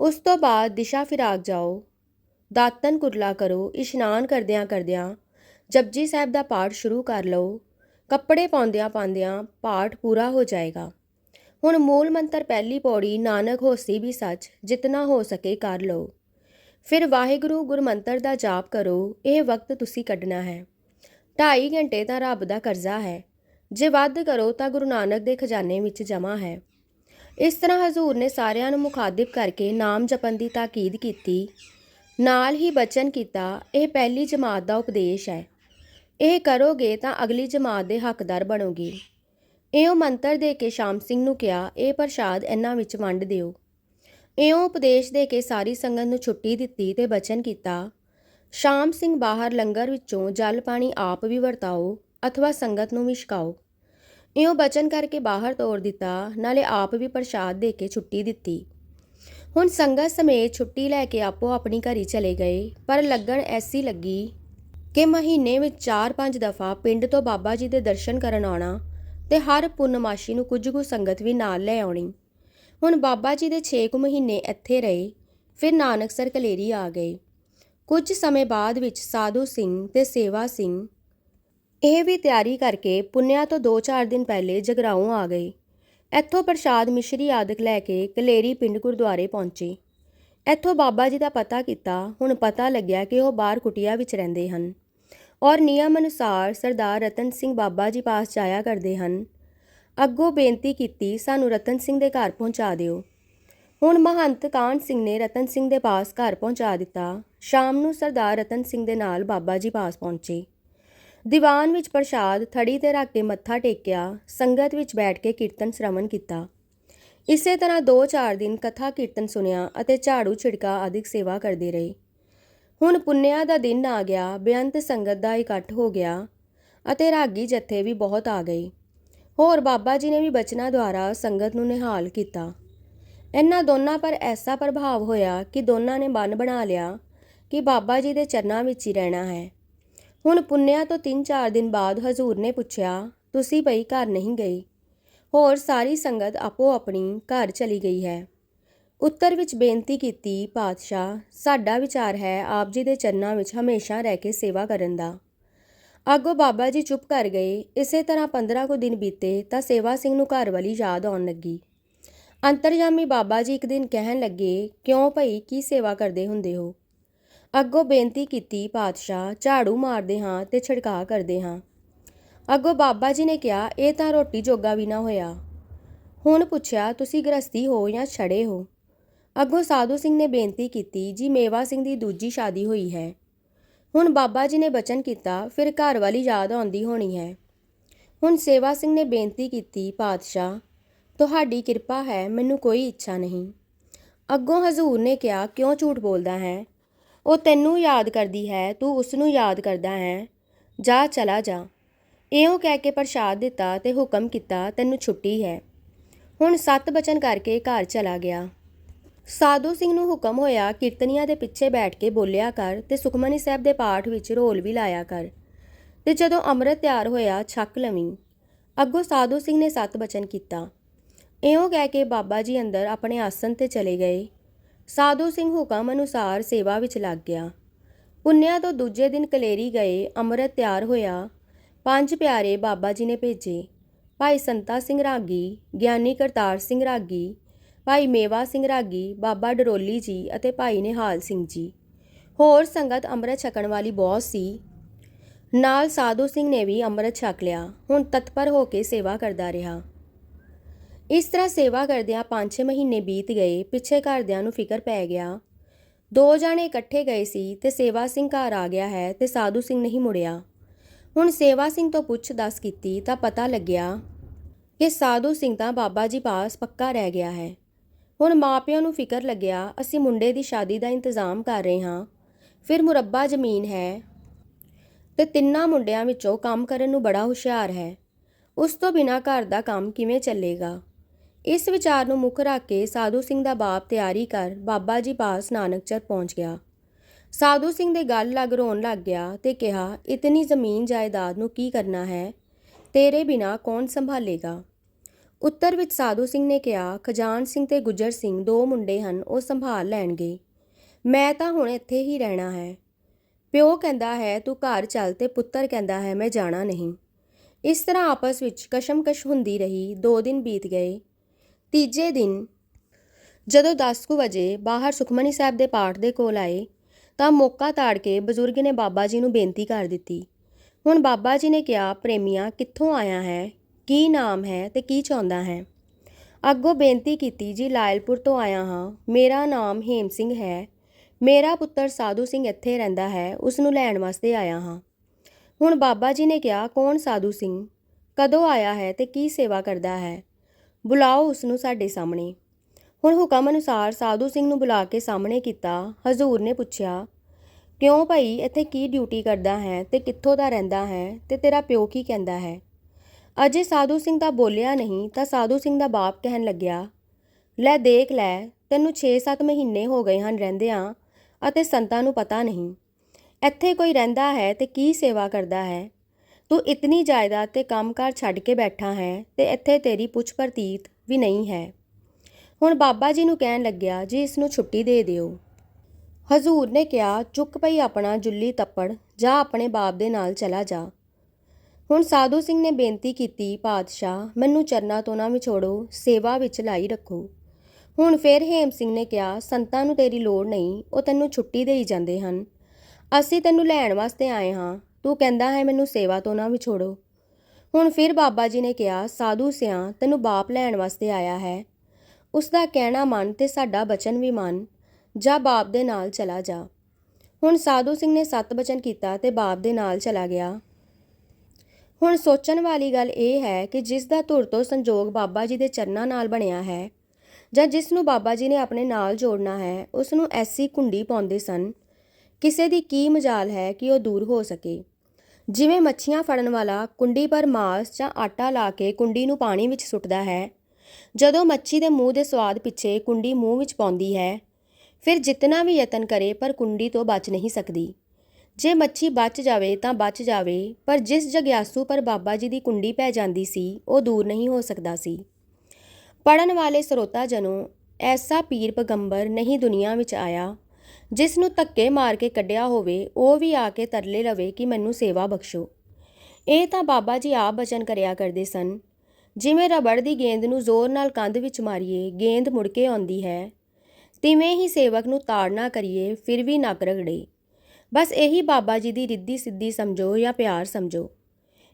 ਉਸ ਤੋਂ ਬਾਅਦ ਦਿਸ਼ਾ ਫਿਰਾਕ ਜਾਓ। ਦਾਤਨ ਕੁਰਲਾ ਕਰੋ। ਇਸ਼ਨਾਨ ਕਰਦਿਆਂ ਕਰਦਿਆਂ ਜਪਜੀ ਸਾਹਿਬ ਦਾ ਪਾਠ ਸ਼ੁਰੂ ਕਰ ਲਓ। ਕੱਪੜੇ ਪਾਉਂਦਿਆਂ ਪਾਉਂਦਿਆਂ ਪਾਠ ਪੂਰਾ ਹੋ ਜਾਏਗਾ। ਹੁਣ ਮੂਲ ਮੰਤਰ ਪਹਿਲੀ ਪੌੜੀ ਨਾਨਕ ਹੋਸੀ ਵੀ ਸੱਚ, ਜਿਤਨਾ ਹੋ ਸਕੇ ਕਰ ਲਓ। ਫਿਰ ਵਾਹਿਗੁਰੂ ਗੁਰਮੰਤਰ ਦਾ ਜਾਪ ਕਰੋ, ਇਹ ਵਕਤ ਤੁਸੀਂ ਕੱਢਣਾ ਹੈ। 2.5 ਘੰਟੇ ਤਾਂ ਰੱਬ ਦਾ ਕਰਜ਼ਾ ਹੈ। ਜੇ ਵੱਧ ਕਰੋ ਤਾਂ ਗੁਰੂ ਨਾਨਕ ਦੇ ਖਜ਼ਾਨੇ ਵਿੱਚ ਜਮ੍ਹਾਂ ਹੈ। ਇਸ ਤਰ੍ਹਾਂ ਹਜ਼ੂਰ ਨੇ ਸਾਰਿਆਂ ਨੂੰ ਮੁਖਾਤਿਬ ਕਰਕੇ ਨਾਮ ਜਪਣ ਦੀ ਤਾਕੀਦ ਕੀਤੀ। ਨਾਲ ਹੀ ਬਚਨ ਕੀਤਾ, ਇਹ ਪਹਿਲੀ ਜਮਾਤ ਦਾ ਉਪਦੇਸ਼ ਹੈ। ਇਹ ਕਰੋਗੇ ਤਾਂ ਅਗਲੀ ਜਮਾਤ ਦੇ ਹੱਕਦਾਰ ਬਣੋਗੇ। ਇਉਂ ਮੰਤਰ ਦੇ ਕੇ ਸ਼ਾਮ ਸਿੰਘ ਨੂੰ ਕਿਹਾ, ਇਹ ਪ੍ਰਸ਼ਾਦ ਇਹਨਾਂ ਵਿੱਚ ਵੰਡ ਦਿਓ। ਇਉਂ ਉਪਦੇਸ਼ ਦੇ ਕੇ ਸਾਰੀ ਸੰਗਤ ਨੂੰ ਛੁੱਟੀ ਦਿੱਤੀ ਤੇ ਬਚਨ ਕੀਤਾ, ਸ਼ਾਮ ਸਿੰਘ ਬਾਹਰ ਲੰਗਰ ਵਿੱਚੋਂ ਜਲ ਪਾਣੀ ਆਪ ਵੀ ਵਰਤਾਓ ਅਥਵਾ ਸੰਗਤ ਨੂੰ ਵੀ ਛਕਾਓ। ਇਉਂ ਬਚਨ ਕਰਕੇ ਬਾਹਰ ਤੋੜ ਦਿੱਤਾ, ਨਾਲੇ ਆਪ ਵੀ ਪ੍ਰਸ਼ਾਦ ਦੇ ਕੇ ਛੁੱਟੀ ਦਿੱਤੀ। ਹੁਣ ਸੰਗਤ ਸਮੇਤ ਛੁੱਟੀ ਲੈ ਕੇ ਆਪੋ ਆਪਣੀ ਘਰੀ ਚਲੇ ਗਏ, ਪਰ ਲੱਗਣ ਐਸੀ ਲੱਗੀ ਕਿ ਮਹੀਨੇ ਵਿੱਚ 4-5 ਦਫਾ ਪਿੰਡ ਤੋਂ ਬਾਬਾ ਜੀ ਦੇ ਦਰਸ਼ਨ ਕਰਨ ਆਉਣਾ ਤੇ ਹਰ ਪੁੰਨਮਾਸ਼ੀ ਨੂੰ ਕੁਝ ਕੁ ਸੰਗਤ ਵੀ ਨਾਲ ਲੈ ਆਉਣੀ। ਹੁਣ ਬਾਬਾ ਜੀ ਦੇ 6 ਕੁ ਮਹੀਨੇ ਇੱਥੇ ਰਹੇ, ਫਿਰ ਨਾਨਕਸਰ ਕਲੇਰੀ ਆ ਗਏ। ਕੁਝ ਸਮੇਂ ਬਾਅਦ ਵਿੱਚ ਸਾਧੂ ਸਿੰਘ ਤੇ ਸੇਵਾ ਸਿੰਘ ਇਹ ਵੀ ਤਿਆਰੀ ਕਰਕੇ ਪੁੰਨਿਆ ਤੋਂ 2-4 ਦਿਨ ਪਹਿਲੇ ਜਗਰਾਉਂ ਆ ਗਏ। ਇੱਥੋਂ ਪ੍ਰਸ਼ਾਦ ਮਿਸ਼ਰੀ ਆਦਿਕ ਲੈ ਕੇ ਕਲੇਰੀ ਪਿੰਡ ਗੁਰਦੁਆਰੇ ਪਹੁੰਚੇ। ਇੱਥੋਂ ਬਾਬਾ ਜੀ ਦਾ ਪਤਾ ਕੀਤਾ, ਹੁਣ ਪਤਾ ਲੱਗਿਆ ਕਿ ਉਹ ਬਾਹਰ ਕੁਟਿਆ ਵਿੱਚ ਰਹਿੰਦੇ ਹਨ। ਔਰ ਨਿਯਮ ਅਨੁਸਾਰ ਸਰਦਾਰ ਰਤਨ ਸਿੰਘ ਬਾਬਾ ਜੀ ਪਾਸ ਜਾਇਆ ਕਰਦੇ ਹਨ। ਅੱਗੋਂ ਬੇਨਤੀ ਕੀਤੀ, ਸਾਨੂੰ ਰਤਨ ਸਿੰਘ ਦੇ ਘਰ ਪਹੁੰਚਾ ਦਿਓ। ਹੁਣ ਮਹੰਤ ਕਾਨ ਸਿੰਘ ਨੇ ਰਤਨ ਸਿੰਘ ਦੇ ਪਾਸ ਘਰ ਪਹੁੰਚਾ ਦਿੱਤਾ। ਸ਼ਾਮ ਨੂੰ ਸਰਦਾਰ ਰਤਨ ਸਿੰਘ ਦੇ ਨਾਲ ਬਾਬਾ ਜੀ ਪਾਸ ਪਹੁੰਚੇ। ਦੀਵਾਨ ਵਿੱਚ ਪ੍ਰਸ਼ਾਦ ਥੜੀ ਤੇ ਰੱਖ ਕੇ ਮੱਥਾ ਟੇਕਿਆ, ਸੰਗਤ ਵਿੱਚ ਬੈਠ ਕੇ ਕੀਰਤਨ ਸ਼ਰਵਣ ਕੀਤਾ। ਇਸੇ ਤਰ੍ਹਾਂ 2-4 ਦਿਨ ਕਥਾ ਕੀਰਤਨ ਸੁਨਿਆ ਅਤੇ ਝਾੜੂ ਛਿੜਕਾ ਆਦਿਕ ਸੇਵਾ ਕਰਦੇ ਰਹੇ। ਹੁਣ ਪੁੰਨਿਆ ਦਾ ਦਿਨ ਆ ਗਿਆ, ਬੇਅੰਤ ਸੰਗਤ ਦਾ ਇਕੱਠ ਹੋ ਗਿਆ ਅਤੇ ਰਾਗੀ ਜਥੇ ਵੀ ਬਹੁਤ ਆ ਗਏ। ਹੋਰ ਬਾਬਾ ਜੀ ਨੇ ਵੀ ਬਚਨਾਂ ਦੁਆਰਾ ਸੰਗਤ ਨੂੰ ਨਿਹਾਲ ਕੀਤਾ। ਇਹਨਾਂ ਦੋਨਾਂ ਪਰ ਐਸਾ ਪ੍ਰਭਾਵ ਹੋਇਆ ਕਿ ਦੋਨਾਂ ਨੇ ਮਨ ਬਣਾ ਲਿਆ ਕਿ ਬਾਬਾ ਜੀ ਦੇ ਚਰਨਾਂ ਵਿੱਚ ਹੀ ਰਹਿਣਾ ਹੈ। ਹੁਣ ਪੁੰਨਿਆ ਤੋਂ 3-4 ਦਿਨ ਬਾਅਦ ਹਜ਼ੂਰ ਨੇ ਪੁੱਛਿਆ, ਤੁਸੀਂ ਭਈ ਘਰ ਨਹੀਂ ਗਈ ਹੋਰ ਸਾਰੀ ਸੰਗਤ ਆਪੋ ਆਪਣੀ ਘਰ ਚਲੀ ਗਈ ਹੈ। ਉੱਤਰ ਵਿੱਚ ਬੇਨਤੀ ਕੀਤੀ, ਪਾਤਸ਼ਾਹ, ਸਾਡਾ ਵਿਚਾਰ ਹੈ ਆਪ ਜੀ ਦੇ ਚਰਨਾਂ ਵਿੱਚ ਹਮੇਸ਼ਾ ਰਹਿ ਕੇ ਸੇਵਾ ਕਰਨ ਦਾ। ਅੱਗੋਂ ਬਾਬਾ ਜੀ ਚੁੱਪ ਕਰ ਗਏ। ਇਸੇ ਤਰ੍ਹਾਂ 15 ਕੁ ਦਿਨ ਬੀਤੇ ਤਾਂ ਸੇਵਾ ਸਿੰਘ ਨੂੰ ਘਰ ਵਾਲੀ ਯਾਦ ਆਉਣ ਲੱਗੀ। ਅੰਤਰਜਾਮੀ ਬਾਬਾ ਜੀ ਇੱਕ ਦਿਨ ਕਹਿਣ ਲੱਗੇ, ਕਿਉਂ ਭਈ, ਕੀ ਸੇਵਾ ਕਰਦੇ ਹੁੰਦੇ ਹੋ? ਅੱਗੋਂ ਬੇਨਤੀ ਕੀਤੀ, ਪਾਤਸ਼ਾਹ, ਝਾੜੂ ਮਾਰਦੇ ਹਾਂ ਤੇ ਛਿੜਕਾ ਕਰਦੇ ਹਾਂ। ਅੱਗੋਂ ਬਾਬਾ ਜੀ ਨੇ ਕਿਹਾ, ਇਹ ਤਾਂ ਰੋਟੀ ਜੋਗਾ ਵੀ ਨਾ ਹੋਇਆ। ਹੁਣ ਪੁੱਛਿਆ, ਤੁਸੀਂ ਗ੍ਰਸਤੀ ਹੋ ਜਾਂ ਛੜੇ ਹੋ? ਅੱਗੋਂ ਸਾਧੂ ਸਿੰਘ ਨੇ ਬੇਨਤੀ ਕੀਤੀ, ਜੀ, ਮੇਵਾ ਸਿੰਘ ਦੀ ਦੂਜੀ ਸ਼ਾਦੀ ਹੋਈ ਹੈ। ਹੁਣ ਬਾਬਾ ਜੀ ਨੇ ਬਚਨ ਕੀਤਾ, ਫਿਰ ਘਰ ਵਾਲੀ ਯਾਦ ਆਉਂਦੀ ਹੋਣੀ ਹੈ। ਹੁਣ ਸੇਵਾ ਸਿੰਘ ਨੇ ਬੇਨਤੀ ਕੀਤੀ, ਪਾਤਸ਼ਾਹ, ਤੁਹਾਡੀ ਕਿਰਪਾ ਹੈ, ਮੈਨੂੰ ਕੋਈ ਇੱਛਾ ਨਹੀਂ। ਅੱਗੋਂ ਹਜ਼ੂਰ ਨੇ ਕਿਹਾ, ਕਿਉਂ ਝੂਠ ਬੋਲਦਾ ਹੈ? ਉਹ ਤੈਨੂੰ ਯਾਦ ਕਰਦੀ ਹੈ, ਤੂੰ ਉਸ ਨੂੰ ਯਾਦ ਕਰਦਾ ਹੈ। ਜਾ, ਚਲਾ ਜਾ। ਇਉਂ ਕਹਿ ਕੇ ਪ੍ਰਸ਼ਾਦ ਦਿੱਤਾ ਤੇ ਹੁਕਮ ਕੀਤਾ, ਤੈਨੂੰ ਛੁੱਟੀ ਹੈ ਹੁਣ ਸੱਤ ਬਚਨ ਕਰਕੇ ਘਰ ਚਲਾ ਗਿਆ। ਸਾਧੂ ਸਿੰਘ ਨੂੰ ਹੁਕਮ ਹੋਇਆ ਕੀਰਤਨੀਆਂ ਦੇ ਪਿੱਛੇ ਬੈਠ ਕੇ ਬੋਲਿਆ ਕਰ ਤੇ ਸੁਖਮਨੀ ਸਾਹਿਬ ਦੇ ਪਾਠ ਵਿੱਚ ਰੋਲ ਵੀ ਲਾਇਆ ਕਰ। ਤੇ ਜਦੋਂ ਅੰਮ੍ਰਿਤ ਤਿਆਰ ਹੋਇਆ, ਛੱਕ ਲਵੀਂ। ਅੱਗੋਂ ਸਾਧੂ ਸਿੰਘ ਨੇ ਸੱਤ ਬਚਨ ਕੀਤਾ। ਇਉਂ ਕਹਿ ਕੇ ਬਾਬਾ ਜੀ ਅੰਦਰ ਆਪਣੇ ਆਸਨ ਤੇ ਚਲੇ ਗਏ। ਸਾਧੂ ਸਿੰਘ ਹੁਕਮ ਅਨੁਸਾਰ ਸੇਵਾ ਵਿੱਚ ਲੱਗ ਗਿਆ। ਪੁੰਨਿਆ ਤੋਂ ਦੂਜੇ ਦਿਨ ਕਲੇਰੀ ਗਏ, ਅੰਮ੍ਰਿਤ ਤਿਆਰ ਹੋਇਆ। ਪੰਜ ਪਿਆਰੇ ਬਾਬਾ ਜੀ ਨੇ ਭੇਜੇ। ਭਾਈ ਸੰਤਾ ਸਿੰਘ ਰਾਗੀ, ਗਿਆਨੀ ਕਰਤਾਰ ਸਿੰਘ ਰਾਗੀ ਭਾਈ ਮੇਵਾ ਸਿੰਘ ਰਾਗੀ, ਬਾਬਾ ਡਰੋਲੀ ਜੀ ਅਤੇ ਭਾਈ ਨਿਹਾਲ ਸਿੰਘ ਜੀ। ਹੋਰ ਸੰਗਤ ਅੰਮ੍ਰਿਤ ਛਕਣ ਵਾਲੀ ਬਹੁਤ ਸੀ। ਨਾਲ ਸਾਧੂ ਸਿੰਘ ਨੇ ਵੀ ਅੰਮ੍ਰਿਤ ਛਕ ਲਿਆ। ਹੁਣ ਤਤਪਰ ਹੋ ਕੇ ਸੇਵਾ ਕਰਦਾ ਰਿਹਾ। ਇਸ ਤਰ੍ਹਾਂ ਸੇਵਾ ਕਰਦਿਆਂ 5-6 ਮਹੀਨੇ ਬੀਤ ਗਏ। ਪਿੱਛੇ ਘਰਦਿਆਂ ਨੂੰ ਫਿਕਰ ਪੈ ਗਿਆ। ਦੋ ਜਾਣੇ ਇਕੱਠੇ ਗਏ ਸੀ ਤੇ ਸੇਵਾ ਸਿੰਘ ਘਰ ਆ ਗਿਆ ਹੈ ਤੇ ਸਾਧੂ ਸਿੰਘ ਨਹੀਂ ਮੁੜਿਆ। ਹੁਣ ਸੇਵਾ ਸਿੰਘ ਤੋਂ ਪੁੱਛ ਦੱਸ ਕੀਤੀ ਤਾਂ ਪਤਾ ਲੱਗਿਆ ਕਿ ਸਾਧੂ ਸਿੰਘ ਤਾਂ ਬਾਬਾ ਜੀ ਪਾਸ ਪੱਕਾ ਰਹਿ ਗਿਆ ਹੈ। ਹੁਣ ਮਾਪਿਆਂ ਨੂੰ ਫਿਕਰ ਲੱਗਿਆ, ਅਸੀਂ ਮੁੰਡੇ ਦੀ ਸ਼ਾਦੀ ਦਾ ਇੰਤਜ਼ਾਮ ਕਰ ਰਹੇ ਹਾਂ। ਫਿਰ ਮੁਰੱਬਾ ਜ਼ਮੀਨ ਹੈ ਤੇ ਤਿੰਨਾਂ ਮੁੰਡਿਆਂ ਵਿੱਚੋਂ ਕੰਮ ਕਰਨ ਨੂੰ ਬੜਾ ਹੁਸ਼ਿਆਰ ਹੈ। ਉਸ ਤੋਂ ਬਿਨਾਂ ਘਰ ਦਾ ਕੰਮ ਕਿਵੇਂ ਚੱਲੇਗਾ? ਇਸ ਵਿਚਾਰ ਨੂੰ ਮੁੱਖ ਰੱਖ ਕੇ ਸਾਧੂ ਸਿੰਘ ਦਾ ਬਾਪ ਤਿਆਰੀ ਕਰ ਬਾਬਾ ਜੀ ਪਾਸ ਨਾਨਕਚਰ ਪਹੁੰਚ ਗਿਆ। ਸਾਧੂ ਸਿੰਘ ਦੇ ਗੱਲ ਲੱਗ ਰੋਣ ਲੱਗ ਗਿਆ ਤੇ ਕਿਹਾ, ਇਤਨੀ ਜ਼ਮੀਨ ਜਾਇਦਾਦ ਨੂੰ ਕੀ ਕਰਨਾ ਹੈ? ਤੇਰੇ ਬਿਨਾ ਕੌਣ ਸੰਭਾਲੇਗਾ? ਉੱਤਰ ਵਿੱਚ ਸਾਧੂ ਸਿੰਘ ਨੇ ਕਿਹਾ, ਖਜਾਨ ਸਿੰਘ ਤੇ ਗੁੱਜਰ ਸਿੰਘ ਦੋ ਮੁੰਡੇ ਹਨ, ਉਹ ਸੰਭਾਲ ਲੈਣਗੇ। ਮੈਂ ਤਾਂ ਹੁਣ ਇੱਥੇ ਹੀ ਰਹਿਣਾ ਹੈ। ਪਿਓ ਕਹਿੰਦਾ ਹੈ, ਤੂੰ ਘਰ ਚੱਲ ਤੇ ਪੁੱਤਰ ਕਹਿੰਦਾ ਹੈ, ਮੈਂ ਜਾਣਾ ਨਹੀਂ। ਇਸ ਤਰ੍ਹਾਂ ਆਪਸ ਵਿੱਚ ਕਸ਼ਮਕਸ਼ ਹੁੰਦੀ ਰਹੀ, ਦੋ ਦਿਨ ਬੀਤ ਗਏ। ਤੀਜੇ ਦਿਨ ਜਦੋਂ 10 ਕੁ ਵਜੇ ਬਾਹਰ ਸੁਖਮਨੀ ਸਾਹਿਬ ਦੇ ਪਾਠ ਦੇ ਕੋਲ ਆਏ, ਤਾਂ ਮੌਕਾ ਤਾੜ ਕੇ ਬਜ਼ੁਰਗ ਨੇ ਬਾਬਾ ਜੀ ਨੂੰ ਬੇਨਤੀ ਕਰ ਦਿੱਤੀ। ਹੁਣ ਬਾਬਾ ਜੀ ਨੇ ਕਿਹਾ, ਪ੍ਰੇਮੀਆਂ, ਕਿੱਥੋਂ ਆਇਆ ਹੈ? ਕੀ ਨਾਮ ਹੈ ਤੇ ਕੀ ਚਾਹੁੰਦਾ ਹੈ? ਅੱਗੋਂ ਬੇਨਤੀ ਕੀਤੀ, ਜੀ, ਲਾਇਲਪੁਰ ਤੋਂ ਆਇਆ ਹਾਂ। ਮੇਰਾ ਨਾਮ ਹੇਮ ਸਿੰਘ ਹੈ। ਮੇਰਾ ਪੁੱਤਰ ਸਾਧੂ ਸਿੰਘ ਇੱਥੇ ਰਹਿੰਦਾ ਹੈ। ਉਸ ਨੂੰ ਲੈਣ ਵਾਸਤੇ ਆਇਆ ਹਾਂ। ਹੁਣ ਬਾਬਾ ਜੀ ਨੇ ਕਿਹਾ, ਕੌਣ ਸਾਧੂ ਸਿੰਘ? ਕਦੋਂ ਆਇਆ ਹੈ ਤੇ ਕੀ ਸੇਵਾ ਕਰਦਾ ਹੈ? ਬੁਲਾਓ ਉਸ ਨੂੰ ਸਾਡੇ ਸਾਹਮਣੇ। ਹੁਣ ਹੁਕਮ ਅਨੁਸਾਰ ਸਾਧੂ ਸਿੰਘ ਨੂੰ ਬੁਲਾ ਕੇ ਸਾਹਮਣੇ ਕੀਤਾ। ਹਜ਼ੂਰ ਨੇ ਪੁੱਛਿਆ, ਕਿਉਂ ਭਾਈ, ਇੱਥੇ ਕੀ ਡਿਊਟੀ ਕਰਦਾ ਹੈ ਤੇ ਕਿੱਥੋਂ ਦਾ ਰਹਿੰਦਾ ਹੈ ਤੇ ਤੇਰਾ ਪਿਓ ਕੀ ਕਹਿੰਦਾ ਹੈ? ਅਜੇ ਸਾਧੂ ਸਿੰਘ ਤਾਂ ਬੋਲਿਆ ਨਹੀਂ ਤਾਂ ਸਾਧੂ ਸਿੰਘ ਦਾ ਬਾਪ ਕਹਿਣ ਲੱਗਿਆ, ਲੈ ਦੇਖ ਲੈ, ਤੈਨੂੰ 6-7 ਮਹੀਨੇ ਹੋ ਗਏ ਹਨ ਰਹਿੰਦਿਆਂ ਅਤੇ ਸੰਤਾਂ ਨੂੰ ਪਤਾ ਨਹੀਂ। ਇੱਥੇ ਕੋਈ ਰਹਿੰਦਾ ਹੈ ਤੇ ਕੀ ਸੇਵਾ ਕਰਦਾ ਹੈ? ਤੂੰ ਇਤਨੀ ਜਾਇਦਾਦ ਤੇ ਕੰਮਕਾਰ ਛੱਡ ਕੇ ਬੈਠਾ ਹੈ ਤੇ ਇੱਥੇ ਤੇਰੀ ਪੁੱਛ ਪ੍ਰਤੀਤ ਵੀ ਨਹੀਂ ਹੈ ਹੁਣ ਬਾਬਾ ਜੀ ਨੂੰ ਕਹਿਣ ਲੱਗਿਆ, ਜੀ, ਇਸ ਨੂੰ ਛੁੱਟੀ ਦੇ ਦਿਓ ਹਜ਼ੂਰ ਨੇ ਕਿਹਾ, ਚੁੱਕ ਪਈ ਆਪਣਾ ਜੁੱਲੀ ਤੱਪੜ, ਜਾ ਆਪਣੇ ਬਾਪ ਦੇ ਨਾਲ ਚਲਾ ਜਾ। ਹੁਣ ਸਾਧੂ ਸਿੰਘ ਨੇ ਬੇਨਤੀ ਕੀਤੀ, ਪਾਤਸ਼ਾਹ, ਮੈਨੂੰ ਚਰਨਾਂ ਤੋਂ ਨਾ ਵਿਛੋੜੋ, ਸੇਵਾ ਵਿੱਚ ਲਾਈ ਰੱਖੋ। ਹੁਣ ਫਿਰ ਹੇਮ ਸਿੰਘ ਨੇ ਕਿਹਾ, ਸੰਤਾਂ ਨੂੰ ਤੇਰੀ ਲੋੜ ਨਹੀਂ, ਉਹ ਤੈਨੂੰ ਛੁੱਟੀ ਦੇਈ ਜਾਂਦੇ ਹਨ। ਅਸੀਂ ਤੈਨੂੰ ਲੈਣ ਵਾਸਤੇ ਆਏ ਹਾਂ। ਤੂੰ ਕਹਿੰਦਾ ਹੈ, ਮੈਨੂੰ ਸੇਵਾ ਤੋਂ ਨਾ ਵਿਛੋੜੋ। ਹੁਣ ਫਿਰ ਬਾਬਾ ਜੀ ਨੇ ਕਿਹਾ, ਸਾਧੂ ਸਿਆਂ, ਤੈਨੂੰ ਬਾਪ ਲੈਣ ਵਾਸਤੇ ਆਇਆ ਹੈ। ਉਸ ਦਾ ਕਹਿਣਾ ਮੰਨ ਤੇ ਸਾਡਾ ਬਚਨ ਵੀ ਮੰਨ। ਜਾ ਬਾਪ ਦੇ ਨਾਲ ਚਲਾ ਜਾ। ਹੁਣ ਸਾਧੂ ਸਿੰਘ ਨੇ ਸੱਤ ਬਚਨ ਕੀਤਾ ਤੇ ਬਾਪ ਦੇ ਨਾਲ ਚਲਾ ਗਿਆ। ਹੁਣ ਸੋਚਣ ਵਾਲੀ ਗੱਲ ਇਹ ਹੈ ਕਿ ਜਿਸ ਦਾ ਧੁਰ ਤੋਂ ਸੰਜੋਗ ਬਾਬਾ ਜੀ ਦੇ ਚਰਨਾਂ ਨਾਲ ਬਣਿਆ ਹੈ ਜਾਂ ਜਿਸ ਨੂੰ ਬਾਬਾ ਜੀ ਨੇ ਆਪਣੇ ਨਾਲ ਜੋੜਨਾ ਹੈ, ਉਸ ਨੂੰ ਐਸੀ ਕੁੰਡੀ ਪਾਉਂਦੇ ਸਨ। ਕਿਸੇ ਦੀ ਕੀ ਮਜਾਲ ਹੈ ਕਿ ਉਹ ਦੂਰ ਹੋ ਸਕੇ। ਜਿਵੇਂ ਮੱਛੀਆਂ ਫੜਨ ਵਾਲਾ ਕੁੰਡੀ ਪਰ ਮਾਸ ਜਾਂ ਆਟਾ ਲਾ ਕੇ ਕੁੰਡੀ ਨੂੰ ਪਾਣੀ ਵਿੱਚ ਸੁੱਟਦਾ ਹੈ, ਜਦੋਂ ਮੱਛੀ ਦੇ ਮੂੰਹ ਦੇ ਸਵਾਦ ਪਿੱਛੇ ਕੁੰਡੀ ਮੂੰਹ ਵਿੱਚ ਪਾਉਂਦੀ ਹੈ, ਫਿਰ ਜਿੰਨਾ ਵੀ ਯਤਨ ਕਰੇ ਪਰ ਕੁੰਡੀ ਤੋਂ ਬਚ ਨਹੀਂ ਸਕਦੀ। ਜੇ ਮੱਛੀ ਬਚ ਜਾਵੇ ਤਾਂ ਬਚ ਜਾਵੇ, ਪਰ ਜਿਸ ਜਗਿਆਸੂ ਪਰ ਬਾਬਾ ਜੀ ਦੀ ਕੁੰਡੀ ਪੈ ਜਾਂਦੀ ਸੀ, ਉਹ ਦੂਰ ਨਹੀਂ ਹੋ ਸਕਦਾ ਸੀ। ਪੜਨ ਵਾਲੇ ਸਰੋਤਾ ਜਨੋ ਐਸਾ ਪੀਰ ਪਗੰਬਰ ਨਹੀਂ ਦੁਨੀਆ ਵਿੱਚ ਆਇਆ, ਜਿਸ ਨੂੰ ਧੱਕੇ ਮਾਰ ਕੇ ਕੱਢਿਆ ਹੋਵੇ, ਉਹ ਵੀ ਆ ਕੇ ਤਰਲੇ ਲਵੇ ਕਿ ਮੈਨੂੰ ਸੇਵਾ ਬਖਸ਼ੋ। ਇਹ ਤਾਂ ਬਾਬਾ ਜੀ ਆਪ ਬਚਨ ਕਰਿਆ ਕਰਦੇ ਸਨ। ਜਿਵੇਂ ਰਬੜ ਦੀ ਗੇਂਦ ਨੂੰ ਜ਼ੋਰ ਨਾਲ ਕੰਧ ਵਿੱਚ ਮਾਰੀਏ, ਗੇਂਦ ਮੁੜ ਕੇ ਆਉਂਦੀ ਹੈ। ਤਿਵੇਂ ਹੀ ਸੇਵਕ ਨੂੰ ਤਾੜਨਾ ਕਰੀਏ, ਫਿਰ ਵੀ ਨੱਕ ਰਗੜੇ। ਬਸ ਇਹੀ ਬਾਬਾ ਜੀ ਦੀ ਰਿੱਧੀ, ਸਿੱਧੀ ਸਮਝੋ ਜਾਂ ਪਿਆਰ ਸਮਝੋ।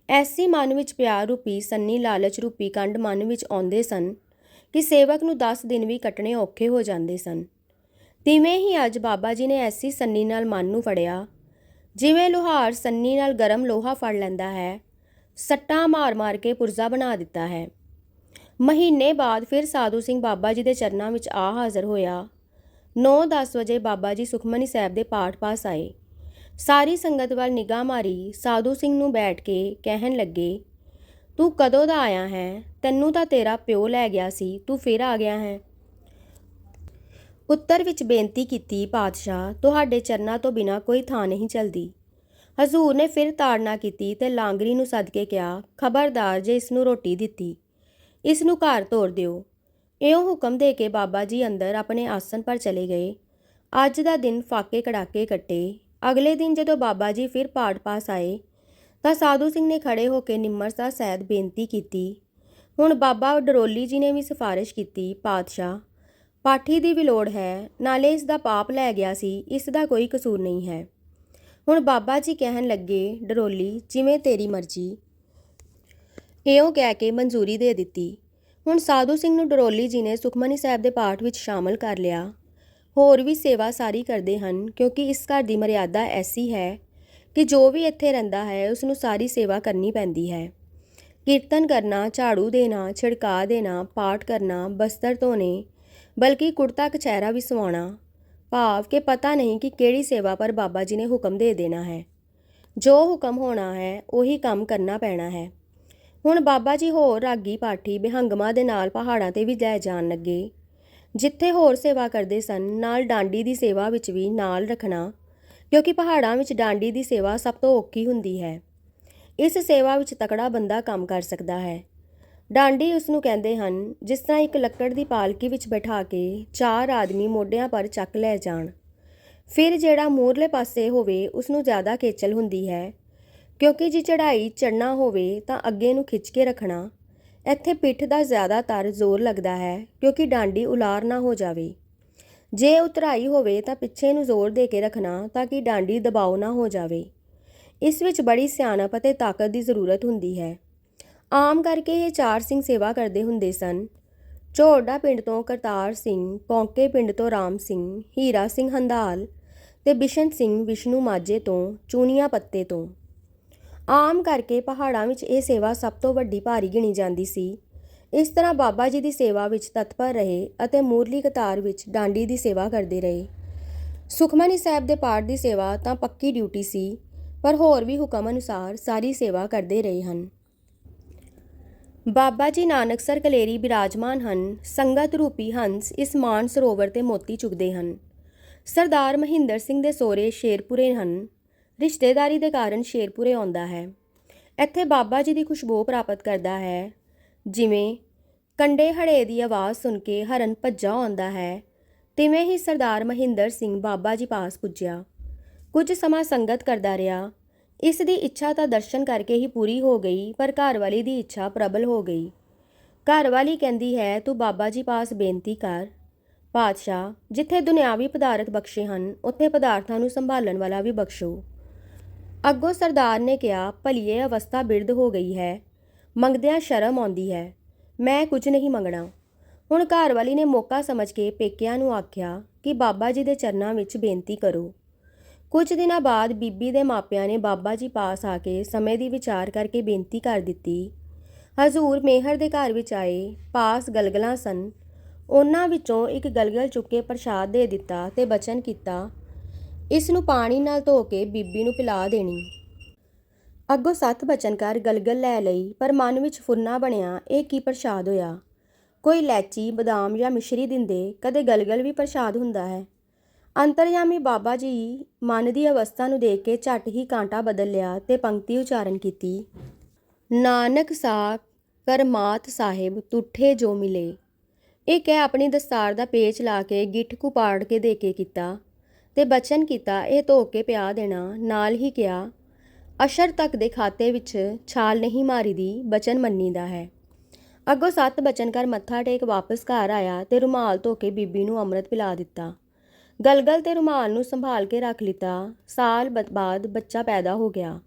ਐਸੀ ਮਨ ਵਿੱਚ ਪਿਆਰ ਰੂਪੀ, ਸੰਨੀ ਲਾਲਚ ਰੂਪੀ ਕੰਡ ਮਨ ਵਿੱਚ ਆਉਂਦੇ ਸਨ ਕਿ ਸੇਵਕ ਨੂੰ 10 ਦਿਨ ਵੀ ਕੱਟਣੇ ਔਖੇ ਹੋ ਜਾਂਦੇ ਸਨ। ਤਿਵੇਂ ਹੀ ਅੱਜ ਬਾਬਾ ਜੀ ਨੇ ਐਸੀ ਸੰਨੀ ਨਾਲ ਮਨ ਨੂੰ ਫੜਿਆ, ਜਿਵੇਂ ਲੋਹਾਰ ਸੰਨੀ ਨਾਲ ਗਰਮ ਲੋਹਾ ਫੜ ਲੈਂਦਾ ਹੈ, ਸੱਟਾਂ ਮਾਰ-ਮਾਰ ਕੇ ਪੁਰਜ਼ਾ ਬਣਾ ਦਿੱਤਾ ਹੈ। ਮਹੀਨੇ ਬਾਅਦ ਫਿਰ ਸਾਧੂ ਸਿੰਘ ਬਾਬਾ ਜੀ ਦੇ ਚਰਨਾਂ ਵਿੱਚ ਆ ਹਾਜ਼ਰ ਹੋਇਆ। 9-10 ਵਜੇ ਬਾਬਾ ਜੀ ਸੁਖਮਨੀ ਸਾਹਿਬ ਦੇ ਪਾਠ ਪਾਸ ਆਏ। ਸਾਰੀ ਸੰਗਤ ਵੱਲ ਨਿਗਾਹ ਮਾਰੀ, ਸਾਧੂ ਸਿੰਘ ਨੂੰ ਬੈਠ ਕੇ ਕਹਿਣ ਲੱਗੇ, ਤੂੰ ਕਦੋਂ ਦਾ ਆਇਆ ਹੈ? ਤੈਨੂੰ ਤਾਂ ਤੇਰਾ ਪਿਓ ਲੈ ਗਿਆ ਸੀ, ਤੂੰ ਫਿਰ ਆ ਗਿਆ ਹੈ? ਉੱਤਰ ਵਿੱਚ ਬੇਨਤੀ ਕੀਤੀ, ਪਾਤਸ਼ਾਹ, ਤੁਹਾਡੇ ਚਰਨਾਂ ਤੋਂ ਬਿਨਾ ਕੋਈ ਥਾਂ ਨਹੀਂ ਚਲਦੀ। ਹਜ਼ੂਰ ਨੇ ਫਿਰ ਤਾੜਨਾ ਕੀਤੀ ਤੇ ਲਾਂਗਰੀ ਨੂੰ ਸੱਦ ਕੇ ਕਿਹਾ, ਖਬਰਦਾਰ ਜੇ ਇਸ ਨੂੰ ਰੋਟੀ ਦਿੱਤੀ, ਇਸ ਨੂੰ ਘਰ ਤੋਰ ਦਿਓ। ਇਉਂ ਹੁਕਮ ਦੇ ਕੇ ਬਾਬਾ ਜੀ ਅੰਦਰ ਆਪਣੇ ਆਸਨ ਪਰ ਚਲੇ ਗਏ। ਅੱਜ ਦਾ ਦਿਨ ਫਾਕੇ ਕੜਾਕੇ ਕੱਟੇ। ਅਗਲੇ ਦਿਨ ਜਦੋਂ ਬਾਬਾ ਜੀ ਫਿਰ ਪਾਠ ਪਾਸ ਆਏ, ਤਾਂ ਸਾਧੂ ਸਿੰਘ ਨੇ ਖੜੇ ਹੋ ਕੇ ਨਿਮਰਤਾ ਸਹਿਤ ਬੇਨਤੀ ਕੀਤੀ। ਹੁਣ ਬਾਬਾ ਡਰੋਲੀ ਜੀ ਨੇ ਵੀ ਸਿਫਾਰਿਸ਼ ਕੀਤੀ, ਪਾਤਸ਼ਾਹ, ਪਾਠੀ ਦੀ ਵੀ ਲੋੜ ਹੈ, ਨਾਲੇ ਇਸ ਦਾ ਪਾਪ ਲੈ ਗਿਆ ਸੀ, ਇਸ ਦਾ ਕੋਈ ਕਸੂਰ ਨਹੀਂ ਹੈ। ਹੁਣ ਬਾਬਾ ਜੀ ਕਹਿਣ ਲੱਗੇ, ਡਰੋਲੀ, ਜਿਵੇਂ ਤੇਰੀ ਮਰਜ਼ੀ। ਇਉਂ ਕਹਿ ਕੇ ਮਨਜ਼ੂਰੀ ਦੇ ਦਿੱਤੀ। ਹੁਣ ਸਾਧੂ ਸਿੰਘ ਨੂੰ ਡਰੋਲੀ ਜੀ ਨੇ ਸੁਖਮਨੀ ਸਾਹਿਬ ਦੇ ਪਾਠ ਵਿੱਚ ਸ਼ਾਮਲ ਕਰ ਲਿਆ। ਹੋਰ ਵੀ ਸੇਵਾ ਸਾਰੀ ਕਰਦੇ ਹਨ, ਕਿਉਂਕਿ ਇਸ ਘਰ ਦੀ ਮਰਿਆਦਾ ਐਸੀ ਹੈ ਕਿ ਜੋ ਵੀ ਇੱਥੇ ਰਹਿੰਦਾ ਹੈ ਉਸ ਨੂੰ ਸਾਰੀ ਸੇਵਾ ਕਰਨੀ ਪੈਂਦੀ ਹੈ। ਕੀਰਤਨ ਕਰਨਾ, ਝਾੜੂ ਦੇਣਾ ਛਿੜਕਾ ਦੇਣਾ, ਪਾਠ ਕਰਨਾ, ਬਸਤਰ ਧੋਣੇ, ਬਲਕਿ ਕੁੜਤਾ ਕਚਹਿਰਾ ਵੀ ਸਵਾਉਣਾ, ਭਾਵ ਕਿ ਪਤਾ ਨਹੀਂ ਕਿ ਕਿਹੜੀ ਸੇਵਾ ਪਰ ਬਾਬਾ ਜੀ ਨੇ ਹੁਕਮ ਦੇ ਦੇਣਾ ਹੈ। ਜੋ ਹੁਕਮ ਹੋਣਾ ਹੈ, ਉਹੀ ਕੰਮ ਕਰਨਾ ਪੈਣਾ ਹੈ। ਹੁਣ ਬਾਬਾ ਜੀ ਹੋਰ ਰਾਗੀ ਪਾਠੀ ਬਿਹੰਗਮਾ ਦੇ ਨਾਲ ਪਹਾੜਾਂ ਤੇ ਵੀ ਲੈ ਜਾਣ ਲੱਗੇ। ਜਿੱਥੇ ਹੋਰ ਸੇਵਾ ਕਰਦੇ ਸਨ, ਨਾਲ ਡਾਂਡੀ ਦੀ ਸੇਵਾ ਵਿੱਚ ਵੀ ਨਾਲ ਰੱਖਣਾ, ਕਿਉਂਕਿ ਪਹਾੜਾਂ ਵਿੱਚ ਡਾਂਡੀ ਦੀ ਸੇਵਾ ਸਭ ਤੋਂ ਔਖੀ ਹੁੰਦੀ ਹੈ। ਇਸ ਸੇਵਾ ਵਿੱਚ ਤਕੜਾ ਬੰਦਾ ਕੰਮ ਕਰ ਸਕਦਾ ਹੈ। ਡਾਂਡੀ ਉਸ ਨੂੰ ਕਹਿੰਦੇ ਹਨ, ਜਿਸ ਤਰ੍ਹਾਂ ਇੱਕ ਲੱਕੜ ਦੀ ਪਾਲਕੀ ਵਿੱਚ ਬਿਠਾ ਕੇ ਚਾਰ ਆਦਮੀ ਮੋਢਿਆਂ ਪਰ ਚੱਕ ਲੈ ਜਾਣ, ਫਿਰ ਜਿਹੜਾ ਮੂਰਲੇ ਪਾਸੇ ਹੋਵੇ ਉਸ ਨੂੰ ਜ਼ਿਆਦਾ ਖੇਚਲ ਹੁੰਦੀ ਹੈ, ਕਿਉਂਕਿ ਜੇ ਚੜ੍ਹਾਈ ਚੜਨਾ ਹੋਵੇ ਤਾਂ ਅੱਗੇ ਨੂੰ ਖਿੱਚ ਕੇ ਰੱਖਣਾ ਇੱਥੇ ਪਿੱਠ ਦਾ ਜ਼ਿਆਦਾਤਰ ਜ਼ੋਰ ਲੱਗਦਾ ਹੈ ਕਿਉਂਕਿ ਡਾਂਡੀ ਉਲਾਰ ਨਾ ਹੋ ਜਾਵੇ। ਜੇ ਉਤਰਾਈ ਹੋਵੇ ਤਾਂ ਪਿੱਛੇ ਨੂੰ ਜ਼ੋਰ ਦੇ ਕੇ ਰੱਖਣਾ ਤਾਂ ਕਿ ਡਾਂਡੀ ਦਬਾਓ ਨਾ ਹੋ ਜਾਵੇ। ਇਸ ਵਿੱਚ ਬੜੀ ਸਿਆਣਪ ਅਤੇ ਤਾਕਤ ਦੀ ਜ਼ਰੂਰਤ ਹੁੰਦੀ ਹੈ। ਆਮ ਕਰਕੇ ਇਹ ਚਾਰ ਸਿੰਘ ਸੇਵਾ ਕਰਦੇ ਹੁੰਦੇ ਸਨ। ਝੋੜਾ ਪਿੰਡ ਤੋਂ ਕਰਤਾਰ ਸਿੰਘ ਕੌਂਕੇ ਪਿੰਡ ਤੋਂ ਰਾਮ ਸਿੰਘ, ਹੀਰਾ ਸਿੰਘ ਹੰਦਾਲ ਤੇ ਬਿਸ਼ਨ ਸਿੰਘ ਵਿਸ਼ਨੂੰ ਮਾਝੇ ਤੋਂ ਚੂਨੀਆਂ ਪੱਤੇ ਤੋਂ। ਆਮ ਕਰਕੇ ਪਹਾੜਾਂ ਵਿੱਚ ਇਹ ਸੇਵਾ ਸਭ ਤੋਂ ਵੱਡੀ ਭਾਰੀ ਗਿਣੀ ਜਾਂਦੀ ਸੀ। ਇਸ ਤਰ੍ਹਾਂ ਬਾਬਾ ਜੀ ਦੀ ਸੇਵਾ ਵਿੱਚ ਤਤਪਰ ਰਹੇ ਅਤੇ ਮੂਰਲੀ ਕਤਾਰ ਵਿੱਚ ਡਾਂਡੀ ਦੀ ਸੇਵਾ ਕਰਦੇ ਰਹੇ। ਸੁਖਮਨੀ ਸਾਹਿਬ ਦੇ ਪਾਠ ਦੀ ਸੇਵਾ ਤਾਂ ਪੱਕੀ ਡਿਊਟੀ ਸੀ, ਪਰ ਹੋਰ ਵੀ ਹੁਕਮ ਅਨੁਸਾਰ ਸਾਰੀ ਸੇਵਾ ਕਰਦੇ ਰਹੇ ਹਨ। ਬਾਬਾ ਜੀ ਨਾਨਕਸਰ ਕਲੇਰੀ ਬਿਰਾਜਮਾਨ ਹਨ, ਸੰਗਤ ਰੂਪੀ ਹੰਸ ਇਸ ਮਾਨ ਸਰੋਵਰ ਤੇ ਮੋਤੀ ਚੁਗਦੇ ਹਨ। ਸਰਦਾਰ ਮਹਿੰਦਰ ਸਿੰਘ ਦੇ ਸੋਰੇ ਸ਼ੇਰਪੁਰੇ ਹਨ ਰਿਸ਼ਤੇਦਾਰੀ ਦੇ ਕਾਰਨ ਸ਼ੇਰਪੁਰੇ ਆਉਂਦਾ ਹੈ। ਇੱਥੇ ਬਾਬਾ ਜੀ ਦੀ ਖੁਸ਼ਬੂ ਪ੍ਰਾਪਤ ਕਰਦਾ ਹੈ। ਜਿਵੇਂ ਕੰਡੇ ਹੜੇ ਦੀ ਆਵਾਜ਼ ਸੁਣ ਕੇ ਹਰਨ ਭੱਜਾ ਆਉਂਦਾ ਹੈ, ਤਿਵੇਂ ਹੀ ਸਰਦਾਰ ਮਹਿੰਦਰ ਸਿੰਘ ਬਾਬਾ ਜੀ ਪਾਸ ਪੁੱਜਿਆ। ਕੁਝ ਸਮਾਂ ਸੰਗਤ ਕਰਦਾ ਰਿਹਾ। ਇਸ ਦੀ ਇੱਛਾ ਤਾਂ ਦਰਸ਼ਨ ਕਰਕੇ ਹੀ ਪੂਰੀ ਹੋ ਗਈ, ਪਰ ਘਰਵਾਲੀ ਦੀ ਇੱਛਾ ਪ੍ਰਬਲ ਹੋ ਗਈ। ਘਰਵਾਲੀ ਕਹਿੰਦੀ ਹੈ, ਤੂੰ ਬਾਬਾ ਜੀ ਪਾਸ ਬੇਨਤੀ ਕਰ। ਪਾਤਸ਼ਾਹ, ਜਿੱਥੇ ਦੁਨਿਆਵੀ ਪਦਾਰਥ ਬਖਸ਼ੇ ਹਨ, ਉੱਥੇ ਪਦਾਰਥਾਂ ਨੂੰ ਸੰਭਾਲਣ ਵਾਲਾ ਵੀ ਬਖਸ਼ੋ। ਅੱਗੋਂ ਸਰਦਾਰ ਨੇ ਕਿਹਾ, ਭਲੀਏ, ਅਵਸਥਾ ਬਿਰਧ ਹੋ ਗਈ ਹੈ। ਮੰਗਦਿਆਂ ਸ਼ਰਮ ਆਉਂਦੀ ਹੈ। ਮੈਂ ਕੁਝ ਨਹੀਂ ਮੰਗਣਾ। ਹੁਣ ਘਰਵਾਲੀ ਨੇ ਮੌਕਾ ਸਮਝ ਕੇ ਪੇਕਿਆਂ ਨੂੰ ਆਖਿਆ ਕਿ ਬਾਬਾ ਜੀ ਦੇ ਚਰਨਾਂ ਵਿੱਚ ਬੇਨਤੀ ਕਰੋ। ਕੁਝ ਦਿਨਾਂ ਬਾਅਦ ਬੀਬੀ ਦੇ ਮਾਪਿਆਂ ਨੇ ਬਾਬਾ ਜੀ ਪਾਸ ਆ ਕੇ ਸਮੇਂ ਦੀ ਵਿਚਾਰ ਕਰਕੇ ਬੇਨਤੀ ਕਰ ਦਿੱਤੀ। ਹਜ਼ੂਰ ਮੇਹਰ ਦੇ ਘਰ ਵਿੱਚ ਆਏ, ਪਾਸ ਗਲਗਲਾਂ ਸਨ। ਉਹਨਾਂ ਵਿੱਚੋਂ ਇੱਕ ਗਲਗਲ ਚੁੱਕ ਕੇ ਪ੍ਰਸ਼ਾਦ ਦੇ ਦਿੱਤਾ ਤੇ ਬਚਨ ਕੀਤਾ। ਇਸ ਨੂੰ ਪਾਣੀ ਨਾਲ ਧੋ ਕੇ ਬੀਬੀ ਨੂੰ ਪਿਲਾ ਦੇਣੀ। ਅੱਗੋਂ ਸੱਤ ਬਚਨ ਕਰ ਗਲਗਲ ਲੈ ਲਈ, ਪਰ ਮਨ ਵਿੱਚ ਫੁਰਨਾ ਬਣਿਆ, ਇਹ ਕੀ ਪ੍ਰਸ਼ਾਦ ਹੋਇਆ? ਕੋਈ ਲੈਚੀ, ਬਦਾਮ ਜਾਂ ਮਿਸ਼ਰੀ ਦਿੰਦੇ, ਕਦੇ ਗਲਗਲ ਵੀ ਪ੍ਰਸ਼ਾਦ ਹੁੰਦਾ ਹੈ। ਅੰਤਰਯਾਮੀ ਬਾਬਾ ਜੀ ਮਨ ਦੀ ਅਵਸਥਾ ਨੂੰ ਦੇਖ ਕੇ ਝਟ ਹੀ ਕਾਂਟਾ ਬਦਲ ਲਿਆ ਤੇ ਪੰਕਤੀ ਉਚਾਰਨ ਕੀਤੀ। ਨਾਨਕ ਸਾ ਕਰਮਾਤ ਸਾਹਿਬ, ਤੁਠੇ ਜੋ ਮਿਲੇ। ਇਹ ਕਹਿ ਆਪਣੀ ਦਸਤਾਰ ਦਾ ਪੇਚ ਲਾ ਕੇ ਗਿੱਠ ਕੁ ਪਾੜ ਕੇ ਦੇ ਕੇ ਕੀਤਾ। ਤੇ ਬਚਨ ਕੀਤਾ, ਇਹ ਧੋ ਕੇ ਪਿਆ ਦੇਣਾ। ਨਾਲ ਹੀ ਕਿਹਾ, ਅਸ਼ਰ ਤੱਕ ਦੇ ਖਾਤੇ ਵਿੱਚ ਛਾਲ ਨਹੀਂ ਮਾਰੀ ਦੀ ਬਚਨ ਮੰਨੀ ਦਾ ਹੈ। ਅੱਗੋਂ ਸੱਤ ਬਚਨ ਕਰ ਮੱਥਾ ਟੇਕ ਵਾਪਸ ਘਰ ਆਇਆ ਤੇ ਰੁਮਾਲ ਧੋ ਕੇ ਬੀਬੀ ਨੂੰ ਅੰਮ੍ਰਿਤ ਪਿਲਾ ਦਿੱਤਾ। ਗਲਗਲ ਤੇ ਰੁਮਾਲ ਨੂੰ ਸੰਭਾਲ ਕੇ ਰੱਖ ਲਿੱਤਾ। ਸਾਲ ਬ- ਬਾਅਦ ਬੱਚਾ ਪੈਦਾ ਹੋ ਗਿਆ।